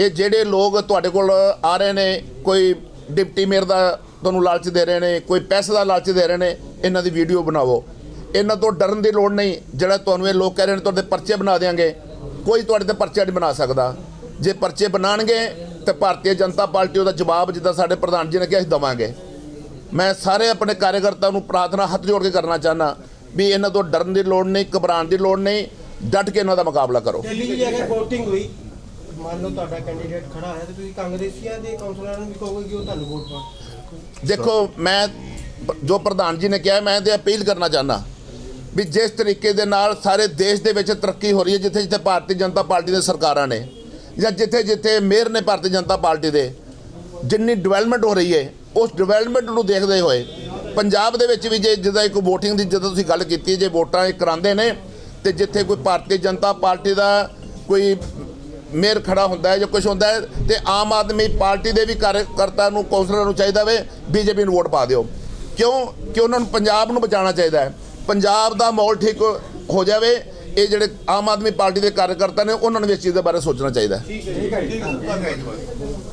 ਇਹ ਜਿਹੜੇ ਲੋਕ ਤੁਹਾਡੇ ਕੋਲ ਆ ਰਹੇ ਨੇ, ਕੋਈ ਡਿਪਟੀ ਮੇਅਰ ਦਾ ਤੁਹਾਨੂੰ ਲਾਲਚ ਦੇ ਰਹੇ ਨੇ, ਕੋਈ ਪੈਸੇ ਦਾ ਲਾਲਚ ਦੇ ਰਹੇ ਨੇ, ਇਹਨਾਂ ਦੀ ਵੀਡੀਓ ਬਣਾਵੋ। ਇਹਨਾਂ ਤੋਂ ਡਰਨ ਦੀ ਲੋੜ ਨਹੀਂ, ਜਿਹੜਾ ਤੁਹਾਨੂੰ ਇਹ ਲੋਕ ਕਹਿ ਰਹੇ ਨੇ, ਤੁਹਾਡੇ ਪਰਚੇ ਬਣਾ ਦੇਾਂਗੇ ਕੋਈ ਤੁਹਾਡੇ ਤੇ ਪਰਚਾ ਨਹੀਂ ਬਣਾ ਸਕਦਾ। ਜੇ ਪਰਚੇ ਬਣਾਣਗੇ ਤੇ ਭਾਰਤੀ ਜਨਤਾ ਪਾਰਟੀ ਉਹਦਾ ਜਵਾਬ ਜਿੱਦਾਂ ਸਾਡੇ ਪ੍ਰਧਾਨ ਜੀ ਨੇ ਕਿਹਾ ਅਸੀਂ ਦਵਾਂਗੇ। ਮੈਂ ਸਾਰੇ ਆਪਣੇ ਕਾਰਜਕਰਤਾਵਾਂ ਨੂੰ ਪ੍ਰਾਰਥਨਾ ਹੱਥ ਜੋੜ ਕੇ ਕਰਨਾ ਚਾਹਨਾ ਵੀ ਇਹਨਾਂ ਤੋਂ ਡਰਨ ਦੀ ਲੋੜ ਨਹੀਂ ਘਬਰਾਉਣ ਦੀ ਲੋੜ ਨਹੀਂ ਡਟ ਕੇ ਇਹਨਾਂ ਦਾ ਮੁਕਾਬਲਾ ਕਰੋ। ਦਿੱਲੀ ਦੀ ਅਗਰ VOTING ਹੋਈ। ਮੰਨ ਲਓ ਤੁਹਾਡਾ ਕੈਂਡੀਡੇਟ ਖੜਾ ਹੈ ਤੇ ਤੁਸੀਂ ਕਾਂਗਰਸੀਆਂ ਦੇ ਕਾਉਂਸਲਰਾਂ ਨੂੰ ਵੀ ਕਹੋਗੇ ਕਿ ਉਹ ਤੁਹਾਨੂੰ ਵੋਟ ਪਾਉਣ। ਦੇਖੋ ਮੈਂ ਜੋ ਪ੍ਰਧਾਨ ਜੀ ਨੇ ਕਿਹਾ ਮੈਂ ਤੇ ਅਪੀਲ ਕਰਨਾ ਚਾਹਨਾ ਵੀ ਜਿਸ ਤਰੀਕੇ ਦੇ ਨਾਲ ਸਾਰੇ ਦੇਸ਼ ਦੇ ਵਿੱਚ ਤਰੱਕੀ ਹੋ ਰਹੀ ਹੈ, ਜਿੱਥੇ ਜਿੱਥੇ ਭਾਰਤੀ ਜਨਤਾ ਪਾਰਟੀ ਦੇ ਸਰਕਾਰਾਂ ਨੇ ਜਾਂ ਜਿੱਥੇ ਜਿੱਥੇ ਮੇਅਰ ਨੇ ਭਾਰਤੀ ਜਨਤਾ ਪਾਰਟੀ ਦੇ, ਜਿੰਨੀ ਡਿਵੈਲਪਮੈਂਟ ਹੋ ਰਹੀ ਹੈ, ਉਸ ਡਿਵੈਲਪਮੈਂਟ ਨੂੰ ਦੇਖਦੇ ਹੋਏ ਪੰਜਾਬ ਦੇ ਵਿੱਚ ਵੀ ਜੇ ਜਿੱਦਾਂ ਇੱਕ ਵੋਟਿੰਗ ਦੀ ਜਦੋਂ ਤੁਸੀਂ ਗੱਲ ਕੀਤੀ ਜੇ ਵੋਟਾਂ ਇਹ ਕਰਾਉਂਦੇ ਨੇ ਤੇ ਜਿੱਥੇ ਕੋਈ ਭਾਰਤੀ ਜਨਤਾ ਪਾਰਟੀ ਦਾ ਕੋਈ ਮੇਅਰ ਖੜਾ ਹੁੰਦਾ ਹੈ ਜਾਂ ਕੁਝ ਹੁੰਦਾ ਹੈ ਤੇ ਆਮ ਆਦਮੀ ਪਾਰਟੀ ਦੇ ਵੀ ਕਾਰਜਕਰਤਾ ਨੂੰ, ਕੌਂਸਲਰ ਨੂੰ ਚਾਹੀਦਾ ਵੇ, ਬੀਜੇਪੀ ਨੂੰ ਵੋਟ ਪਾ ਦਿਓ। ਕਿਉਂ? ਕਿ ਉਹਨਾਂ ਨੂੰ ਪੰਜਾਬ ਨੂੰ ਬਚਾਉਣਾ ਚਾਹੀਦਾ ਹੈ? ਪੰਜਾਬ ਦਾ ਮਾਹੌਲ ਠੀਕ ਹੋ ਜਾਵੇ, ਇਹ ਜਿਹੜੇ ਆਮ ਆਦਮੀ ਪਾਰਟੀ ਦੇ ਕਾਰਜਕਰਤਾ ਨੇ, ਉਹਨਾਂ ਨੂੰ ਵੀ ਇਸ ਚੀਜ਼ ਦੇ ਬਾਰੇ ਸੋਚਣਾ ਚਾਹੀਦਾ ਹੈ। ਠੀਕ ਹੈ ਠੀਕ ਹੈ